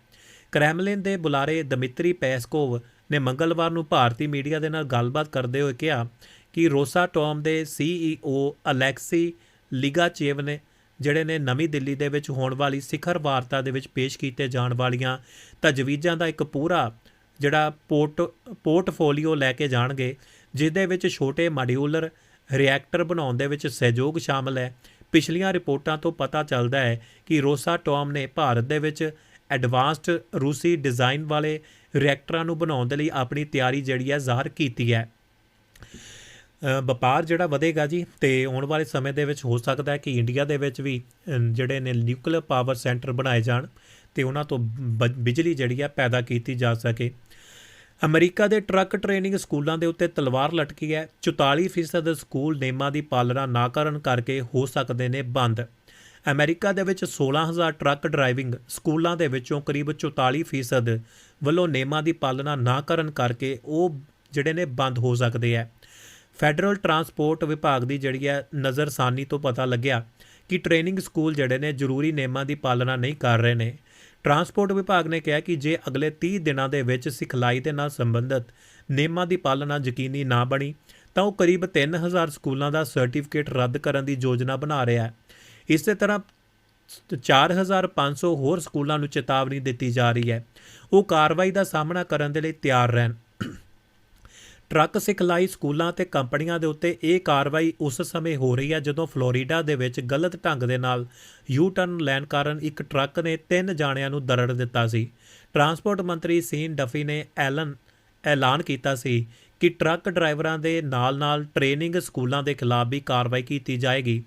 ਕ੍ਰੈਮਲਿਨ ਦੇ ਬੁਲਾਰੇ ਦਮਿਤਰੀ ਪੈਸਕੋਵ ਨੇ ਮੰਗਲਵਾਰ ਨੂੰ ਭਾਰਤੀ ਮੀਡੀਆ ਦੇ ਨਾਲ ਗੱਲਬਾਤ ਕਰਦੇ ਹੋਏ ਕਿਹਾ ਕਿ ਰੋਸਾਟੋਮ ਦੇ ਸੀਈਓ ਅਲੈਕਸੀ ਲਿਗਾਚੇਵ ਨੇ, ਜਿਹੜੇ ਨੇ ਨਵੀਂ ਦਿੱਲੀ ਦੇ ਵਿੱਚ ਹੋਣ ਵਾਲੀ ਸਿਖਰ ਵਾਰਤਾ ਦੇ ਵਿੱਚ ਪੇਸ਼ ਕੀਤੇ ਜਾਣ ਵਾਲੀਆਂ ਤਜਵੀਜ਼ਾਂ ਦਾ ਇੱਕ ਪੂਰਾ ਜਿਹੜਾ ਪੋਰਟ ਪੋਰਟਫੋਲੀਓ ਲੈ ਕੇ ਜਾਣਗੇ ਜਿਸ ਦੇ ਵਿੱਚ ਛੋਟੇ ਮਾਡਿਊਲਰ ਰਿਐਕਟਰ ਬਣਾਉਣ ਦੇ ਵਿੱਚ ਸਹਿਯੋਗ ਸ਼ਾਮਲ ਹੈ। ਪਿਛਲੀਆਂ ਰਿਪੋਰਟਾਂ ਤੋਂ ਪਤਾ ਚੱਲਦਾ ਹੈ ਕਿ ਰੋਸਾਟੋਮ ਨੇ ਭਾਰਤ ਦੇ ਵਿੱਚ ਐਡਵਾਂਸਡ ਰੂਸੀ ਡਿਜ਼ਾਈਨ ਵਾਲੇ ਰਿਐਕਟਰਾਂ ਨੂੰ ਬਣਾਉਣ ਦੇ ਲਈ ਆਪਣੀ ਤਿਆਰੀ ਜਿਹੜੀ ਹੈ ਜ਼ਾਹਰ ਕੀਤੀ ਹੈ। ਵਪਾਰ ਜਿਹੜਾ ਵਧੇਗਾ ਜੀ, ਤੇ ਆਉਣ ਵਾਲੇ ਸਮੇਂ ਦੇ ਵਿੱਚ ਹੋ ਸਕਦਾ ਹੈ ਕਿ ਇੰਡੀਆ ਦੇ ਵਿੱਚ ਵੀ ਜਿਹੜੇ ਨੇ ਨਿਊਕਲੀਅਰ ਪਾਵਰ ਸੈਂਟਰ ਬਣਾਏ ਜਾਣ, ਤੇ ਉਹਨਾਂ ਤੋਂ ਬ- ਬਿਜਲੀ ਜਿਹੜੀ ਹੈ ਪੈਦਾ ਕੀਤੀ ਜਾ ਸਕੇ। ਅਮਰੀਕਾ ਦੇ ਟਰੱਕ ਟ੍ਰੇਨਿੰਗ ਸਕੂਲਾਂ ਦੇ ਉੱਤੇ ਤਲਵਾਰ ਲਟਕੀ ਹੈ। 44% ਸਕੂਲ ਨੇਮਾਂ ਦੀ ਪਾਲਣਾ ਨਾ ਕਰਨ ਕਰਕੇ ਹੋ ਸਕਦੇ ਨੇ ਬੰਦ। ਅਮਰੀਕਾ ਦੇ ਵਿੱਚ 16000 ਟਰੱਕ ਡਰਾਈਵਿੰਗ ਸਕੂਲਾਂ ਦੇ ਵਿੱਚੋਂ ਕਰੀਬ 44% ਵੱਲੋਂ ਨੇਮਾਂ ਦੀ ਪਾਲਣਾ ਨਾ ਕਰਨ ਕਰਕੇ ਉਹ ਜਿਹੜੇ ਨੇ ਬੰਦ ਹੋ ਸਕਦੇ ਹੈ। ਫੈਡਰਲ ਟਰਾਂਸਪੋਰਟ ਵਿਭਾਗ ਦੀ ਜਿਹੜੀ ਹੈ ਨਜ਼ਰਸਾਨੀ ਤੋਂ ਪਤਾ ਲੱਗਿਆ ਕਿ ਟ੍ਰੇਨਿੰਗ ਸਕੂਲ ਜਿਹੜੇ ਨੇ ਜ਼ਰੂਰੀ ਨੇਮਾਂ ਦੀ ਪਾਲਣਾ ਨਹੀਂ ਕਰ ਰਹੇ ਨੇ। ਟਰਾਂਸਪੋਰਟ ਵਿਭਾਗ ਨੇ ਕਿਹਾ ਕਿ ਜੇ ਅਗਲੇ 30 ਦਿਨਾਂ ਦੇ ਵਿੱਚ ਸਿਖਲਾਈ ਦੇ ਨਾਲ ਸੰਬੰਧਿਤ ਨਿਯਮਾਂ ਦੀ ਪਾਲਣਾ ਯਕੀਨੀ ਨਾ ਬਣੀ, ਤਾਂ ਉਹ ਕਰੀਬ 3000 ਸਕੂਲਾਂ ਦਾ ਸਰਟੀਫਿਕੇਟ ਰੱਦ ਕਰਨ ਦੀ ਯੋਜਨਾ ਬਣਾ ਰਿਹਾ ਹੈ। ਇਸੇ ਤਰ੍ਹਾਂ 4500 ਹੋਰ ਸਕੂਲਾਂ ਨੂੰ ਚੇਤਾਵਨੀ ਦਿੱਤੀ ਜਾ ਰਹੀ ਹੈ। ਉਹ ਕਾਰਵਾਈ ਦਾ ਸਾਹਮਣਾ ਕਰਨ ਦੇ ਲਈ ਤਿਆਰ ਰਹਿਣ। ਟਰੱਕ ਸਿਖਲਾਈ ਸਕੂਲਾਂ ਤੇ ਕੰਪਨੀਆਂ ਦੇ ਉੱਤੇ ਇਹ ਕਾਰਵਾਈ ਉਸ ਸਮੇਂ ਹੋ ਰਹੀ ਹੈ ਜਦੋਂ ਫਲੋਰੀਡਾ ਦੇ ਵਿੱਚ ਗਲਤ ਢੰਗ ਦੇ ਨਾਲ ਯੂ ਟਰਨ ਲੈਣ ਕਾਰਨ ਇੱਕ ਟਰੱਕ ਨੇ ਤਿੰਨ ਜਾਣਿਆਂ ਨੂੰ ਦਰੜ ਦਿੱਤਾ ਸੀ। ਟਰਾਂਸਪੋਰਟ ਮੰਤਰੀ ਸੀਨ ਡਫੀ ਨੇ ਐਲਨ ਐਲਾਨ ਕੀਤਾ ਸੀ ਕਿ ਟਰੱਕ ਡਰਾਈਵਰਾਂ ਦੇ ਨਾਲ-ਨਾਲ ਟ੍ਰੇਨਿੰਗ ਸਕੂਲਾਂ ਦੇ ਖਿਲਾਫ ਵੀ ਕਾਰਵਾਈ ਕੀਤੀ ਜਾਏਗੀ।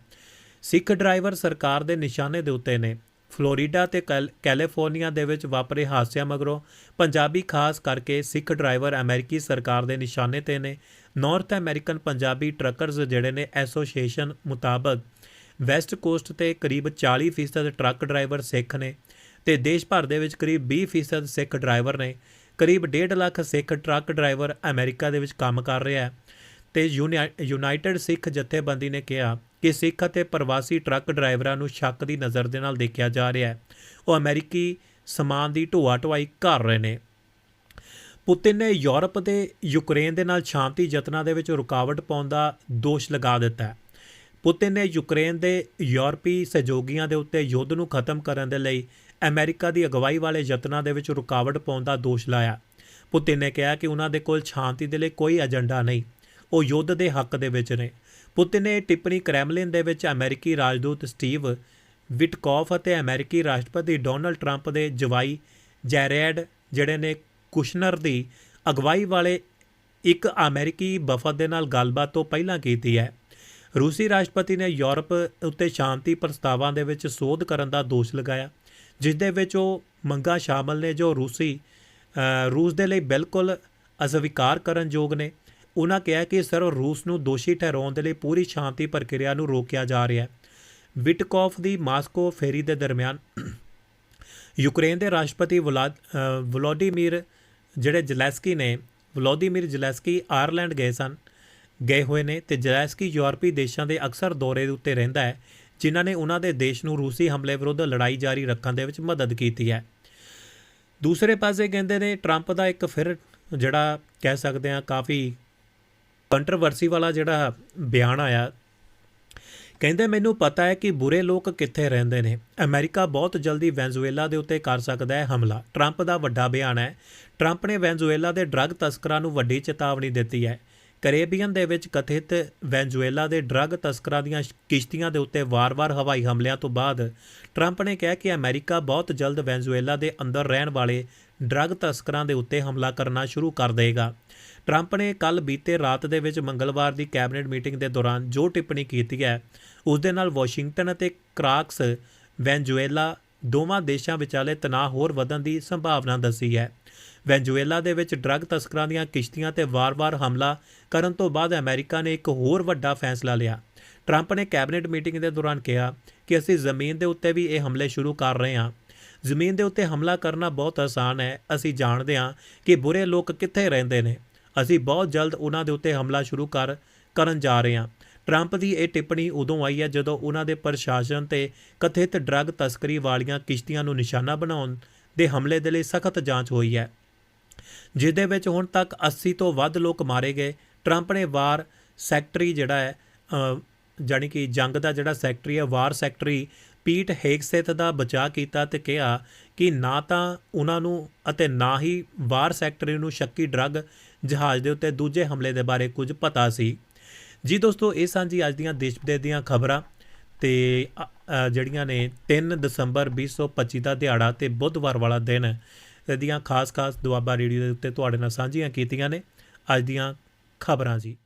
ਸਿੱਖ ਡਰਾਈਵਰ ਸਰਕਾਰ ਦੇ ਨਿਸ਼ਾਨੇ ਦੇ ਉੱਤੇ ਨੇ। ਫਲੋਰੀਡਾ ਤੇ ਕੈਲ- ਕੈਲੀਫੋਰਨੀਆ ਦੇ ਵਿੱਚ ਵਾਪਰੇ ਹਾਦਸਿਆਂ ਮਗਰੋਂ ਪੰਜਾਬੀ ਖਾਸ ਕਰਕੇ ਸਿੱਖ ਡਰਾਈਵਰ ਅਮਰੀਕੀ ਸਰਕਾਰ ਦੇ ਨਿਸ਼ਾਨੇ ਤੇ ਨੇ। ਨਾਰਥ ਅਮਰੀਕਨ ਪੰਜਾਬੀ ਟਰੱਕਰਜ਼ ਜਿਹੜੇ ਨੇ, ਐਸੋਸੀਏਸ਼ਨ ਮੁਤਾਬਕ ਵੈਸਟ ਕੋਸਟ ਤੇ ਕਰੀਬ 40% ਟਰੱਕ ਡਰਾਈਵਰ ਸਿੱਖ ਨੇ ਤੇ ਦੇਸ਼ ਭਰ ਦੇ ਵਿੱਚ ਕਰੀਬ 20% ਸਿੱਖ ਡਰਾਈਵਰ ਨੇ। ਕਰੀਬ 1.5 lakh Sikh truck driver America ਦੇ ਵਿੱਚ ਕੰਮ ਕਰ ਰਿਹਾ ਹੈ ਤੇ ਯੂਨਾਈਟਿਡ ਸਿੱਖ ਜਥੇਬੰਦੀ ਨੇ ਕਿਹਾ ਕਿ ਸਿੱਖ ਅਤੇ ਪ੍ਰਵਾਸੀ ਟਰੱਕ ਡਰਾਈਵਰਾਂ ਨੂੰ ਸ਼ੱਕ ਦੀ ਨਜ਼ਰ ਦੇ ਨਾਲ ਦੇਖਿਆ ਜਾ ਰਿਹਾ ਹੈ। ਉਹ ਅਮਰੀਕੀ ਸਮਾਨ ਦੀ ਢੋਆ ਢੁਆਈ ਕਰ ਰਹੇ ਨੇ। ਪੁਤਿਨ ਨੇ ਯੂਰਪ ਦੇ ਯੂਕਰੇਨ ਦੇ ਨਾਲ ਸ਼ਾਂਤੀ ਯਤਨਾਂ ਦੇ ਵਿੱਚ ਰੁਕਾਵਟ ਪਾਉਣ ਦਾ ਦੋਸ਼ ਲਗਾ ਦਿੱਤਾ ਹੈ। ਪੁਤਿਨ ਨੇ ਯੂਕਰੇਨ ਦੇ ਯੂਰਪੀ ਸਹਿਯੋਗੀਆਂ ਦੇ ਉੱਤੇ ਯੁੱਧ ਨੂੰ ਖਤਮ ਕਰਨ ਦੇ ਲਈ ਅਮਰੀਕਾ ਦੀ ਅਗਵਾਈ ਵਾਲੇ ਯਤਨਾਂ ਦੇ ਵਿੱਚ ਰੁਕਾਵਟ ਪਾਉਣ ਦਾ ਦੋਸ਼ ਲਾਇਆ। ਪੁਤਿਨ ਨੇ ਕਿਹਾ ਕਿ ਉਹਨਾਂ ਦੇ ਕੋਲ ਸ਼ਾਂਤੀ ਦੇ ਲਈ ਕੋਈ ਏਜੰਡਾ ਨਹੀਂ। ਉਹ ਯੁੱਧ ਦੇ ਹੱਕ ਦੇ ਵਿੱਚ ਨੇ। ਪੁਤਿਨ ਨੇ ਇਹ ਟਿੱਪਣੀ ਕ੍ਰੈਮਲਿਨ ਦੇ ਵਿੱਚ ਅਮਰੀਕੀ ਰਾਜਦੂਤ ਸਟੀਵ ਵਿਟਕੌਫ ਅਤੇ ਅਮਰੀਕੀ ਰਾਸ਼ਟਰਪਤੀ ਡੋਨਲਡ ਟਰੰਪ ਦੇ ਜਵਾਈ ਜੈਰੈਡ, ਜਿਹੜੇ ਨੇ ਕੁਸ਼ਨਰ ਦੀ ਅਗਵਾਈ ਵਾਲੇ ਇੱਕ ਅਮਰੀਕੀ ਵਫਦ ਦੇ ਨਾਲ ਗੱਲਬਾਤ ਤੋਂ ਪਹਿਲਾਂ ਕੀਤੀ ਹੈ। ਰੂਸੀ ਰਾਸ਼ਟਰਪਤੀ ਨੇ ਯੂਰਪ ਉੱਤੇ ਸ਼ਾਂਤੀ ਪ੍ਰਸਤਾਵਾਂ ਦੇ ਵਿੱਚ ਸੋਧ ਕਰਨ ਦਾ ਦੋਸ਼ ਲਗਾਇਆ, ਜਿਸ ਦੇ ਵਿੱਚ ਉਹ ਮੰਗਾਂ ਸ਼ਾਮਲ ਨੇ, ਜੋ ਰੂਸੀ ਰੂਸ ਦੇ ਲਈ ਬਿਲਕੁਲ ਅਸਵੀਕਾਰ ਕਰਨ ਯੋਗ ਨੇ। ਉਹਨਾਂ ਕਿਹਾ ਕਿ ਸਿਰਫ ਰੂਸ ਨੂੰ ਦੋਸ਼ੀ ਠਹਿਰਾਉਣ ਦੇ ਲਈ ਪੂਰੀ ਸ਼ਾਂਤੀ ਪ੍ਰਕਿਰਿਆ ਨੂੰ ਰੋਕਿਆ ਜਾ ਰਿਹਾ ਹੈ। ਵਿਟਕੌਫ ਦੀ ਮਾਸਕੋ ਫੇਰੀ ਦੇ ਦਰਮਿਆਨ ਯੂਕਰੇਨ ਦੇ ਰਾਸ਼ਟਰਪਤੀ ਵਲਾਦ ਵਲੋਡੀਮੀਰ ਜਿਹੜੇ ਜ਼ਲੈਸਕੀ ਨੇ ਵਲੋਦੀਮੀਰ ਜ਼ਲੈਸਕੀ ਆਇਰਲੈਂਡ ਗਏ ਸਨ, ਗਏ ਹੋਏ ਨੇ ਤੇ ਜ਼ਲੈਸਕੀ ਯੂਰਪੀ ਦੇਸ਼ਾਂ ਦੇ ਅਕਸਰ ਦੌਰੇ ਦੇ ਉੱਤੇ ਰਹਿੰਦਾ ਹੈ, ਜਿਨ੍ਹਾਂ ਨੇ ਉਹਨਾਂ ਦੇ ਦੇਸ਼ ਨੂੰ ਰੂਸੀ ਹਮਲੇ ਵਿਰੁੱਧ ਲੜਾਈ ਜਾਰੀ ਰੱਖਣ ਦੇ ਵਿੱਚ ਮਦਦ ਕੀਤੀ ਹੈ। ਦੂਸਰੇ ਪਾਸੇ ਕਹਿੰਦੇ ਨੇ, ਟਰੰਪ ਦਾ ਇੱਕ ਫਿਰ ਜਿਹੜਾ ਕਹਿ ਸਕਦੇ ਆ ਕਾਫੀ ਕੰਟਰੋਵਰਸੀ ਵਾਲਾ ਜਿਹੜਾ ਬਿਆਨ ਆਇਆ, ਕਹਿੰਦੇ ਮੈਨੂੰ ਪਤਾ ਹੈ ਕਿ ਬੁਰੇ ਲੋਕ ਕਿੱਥੇ ਰਹਿੰਦੇ ਨੇ। ਅਮਰੀਕਾ ਬਹੁਤ ਜਲਦੀ ਵੈਨਜ਼ੂਏਲਾ ਦੇ ਉੱਤੇ ਕਰ ਸਕਦਾ ਹੈ ਹਮਲਾ। ਟਰੰਪ ਦਾ ਵੱਡਾ ਬਿਆਨ ਹੈ। ਟਰੰਪ ਨੇ ਵੈਨਜ਼ੂਏਲਾ ਦੇ ਡਰੱਗ ਤਸਕਰਾਂ ਨੂੰ ਵੱਡੀ ਚੇਤਾਵਨੀ ਦਿੱਤੀ ਹੈ। ਕੈਰੇਬੀਅਨ ਦੇ ਵਿੱਚ ਕਥਿਤ ਵੈਨਜ਼ੂਏਲਾ ਦੇ ਡਰੱਗ ਤਸਕਰਾਂ ਦੀਆਂ ਕਿਸ਼ਤੀਆਂ ਦੇ ਉੱਤੇ ਵਾਰ-ਵਾਰ ਹਵਾਈ ਹਮਲਿਆਂ ਤੋਂ ਬਾਅਦ ਟਰੰਪ ਨੇ ਕਿਹਾ ਕਿ ਅਮਰੀਕਾ ਬਹੁਤ ਜਲਦ ਵੈਨਜ਼ੂਏਲਾ ਦੇ ਅੰਦਰ ਰਹਿਣ ਵਾਲੇ ਡਰੱਗ ਤਸਕਰਾਂ ਦੇ ਉੱਤੇ ਹਮਲਾ ਕਰਨਾ ਸ਼ੁਰੂ ਕਰ ਦੇਗਾ। ਟਰੰਪ ਨੇ ਕੱਲ ਬੀਤੇ ਰਾਤ ਦੇ ਵਿੱਚ ਮੰਗਲਵਾਰ ਦੀ ਕੈਬਨਿਟ ਮੀਟਿੰਗ ਦੇ ਦੌਰਾਨ ਜੋ ਟਿੱਪਣੀ ਕੀਤੀ ਹੈ, ਉਸ ਦੇ ਨਾਲ ਵਾਸ਼ਿੰਗਟਨ ਅਤੇ ਕਰਾਕਸ, ਵੈਨਜ਼ੂਏਲਾ ਦੋਵਾਂ ਦੇਸ਼ਾਂ ਵਿਚਾਲੇ ਤਣਾਅ ਹੋਰ ਵਧਣ ਦੀ ਸੰਭਾਵਨਾ ਦੱਸੀ ਹੈ। ਵੈਨਜ਼ੂਏਲਾ ਦੇ ਵਿੱਚ ਡਰੱਗ ਤਸਕਰਾਂ ਦੀਆਂ ਕਿਸ਼ਤੀਆਂ ਤੇ ਵਾਰ-ਵਾਰ ਹਮਲਾ ਕਰਨ ਤੋਂ ਬਾਅਦ ਅਮਰੀਕਾ ਨੇ ਇੱਕ ਹੋਰ ਵੱਡਾ ਫੈਸਲਾ ਲਿਆ। ਟਰੰਪ ਨੇ ਕੈਬਨਿਟ ਮੀਟਿੰਗ ਦੇ ਦੌਰਾਨ ਕਿਹਾ ਕਿ ਅਸੀਂ ਜ਼ਮੀਨ ਦੇ ਉੱਤੇ ਵੀ ਇਹ ਹਮਲੇ ਸ਼ੁਰੂ ਕਰ ਰਹੇ ਹਾਂ। ਜ਼ਮੀਨ ਦੇ ਉੱਤੇ ਹਮਲਾ ਕਰਨਾ ਬਹੁਤ ਆਸਾਨ ਹੈ, ਅਸੀਂ ਜਾਣਦੇ ਹਾਂ ਕਿ ਬੁਰੇ ਲੋਕ ਕਿੱਥੇ ਰਹਿੰਦੇ ਨੇ। ਅਸੀਂ ਬਹੁਤ ਜਲਦ ਉਹਨਾਂ ਦੇ ਉੱਤੇ ਹਮਲਾ ਸ਼ੁਰੂ ਕਰ ਕਰਨ ਜਾ ਰਹੇ ਹਾਂ। ਟਰੰਪ ਦੀ ਇਹ ਟਿੱਪਣੀ ਉਦੋਂ ਆਈ ਹੈ ਜਦੋਂ ਉਹਨਾਂ ਦੇ ਪ੍ਰਸ਼ਾਸਨ ਤੇ ਕਥਿਤ ਡਰੱਗ ਤਸਕਰੀ ਵਾਲੀਆਂ ਕਿਸ਼ਤੀਆਂ ਨੂੰ ਨਿਸ਼ਾਨਾ ਬਣਾਉਣ ਦੇ ਹਮਲੇ ਦੇ ਲਈ ਸਖਤ ਜਾਂਚ ਹੋਈ ਹੈ। ਜਿਹਦੇ ਵਿੱਚ ਹੁਣ ਤੱਕ 80 ਤੋਂ ਵੱਧ ਲੋਕ ਮਾਰੇ ਗਏ। ਟਰੰਪ ਨੇ ਵਾਰ ਸੈਕਟਰੀ ਜਿਹੜਾ ਹੈ ਅ, ਜਾਣੀ ਕਿ ਜੰਗ ਦਾ ਜਿਹੜਾ ਸੈਕਟਰੀ ਹੈ ਵਾਰ ਸੈਕਟਰੀ ਪੀਟ ਹੇਗਸੇਥ ਦਾ ਬਚਾਅ ਕੀਤਾ ਤੇ ਕਿਹਾ ਕਿ ਨਾ ਤਾਂ ਉਹਨਾਂ ਨੂੰ ਅਤੇ ਨਾ ਹੀ ਵਾਰ ਸੈਕਟਰੀ ਨੂੰ ਸ਼ੱਕੀ ਡਰੱਗ ਜਹਾਜ਼ ਦੇ ਉੱਤੇ ਦੂਜੇ ਹਮਲੇ ਦੇ ਬਾਰੇ ਕੁਝ ਪਤਾ ਸੀ। ਜੀ ਦੋਸਤੋ, ਇਹ ਸਾਂਝੀ ਅੱਜ ਦੀਆਂ ਦੇਸ਼ ਵਿਦੇਸ਼ ਦੀਆਂ ਖਬਰਾਂ ਤੇ ਜਿਹੜੀਆਂ ਨੇ 3 ਦਸੰਬਰ 2025 ਦਾ ਦਿਹਾੜਾ ਤੇ ਬੁੱਧਵਾਰ ਵਾਲਾ ਦਿਨ ਹੈ ਇਹਦੀਆਂ ਖਾਸ-ਖਾਸ ਦੁਆਬਾ ਰੇਡੀਓ ਦੇ ਉੱਤੇ ਤੁਹਾਡੇ ਨਾਲ ਸਾਂਝੀਆਂ ਕੀਤੀਆਂ ਨੇ ਅੱਜ ਦੀਆਂ ਖਬਰਾਂ ਜੀ।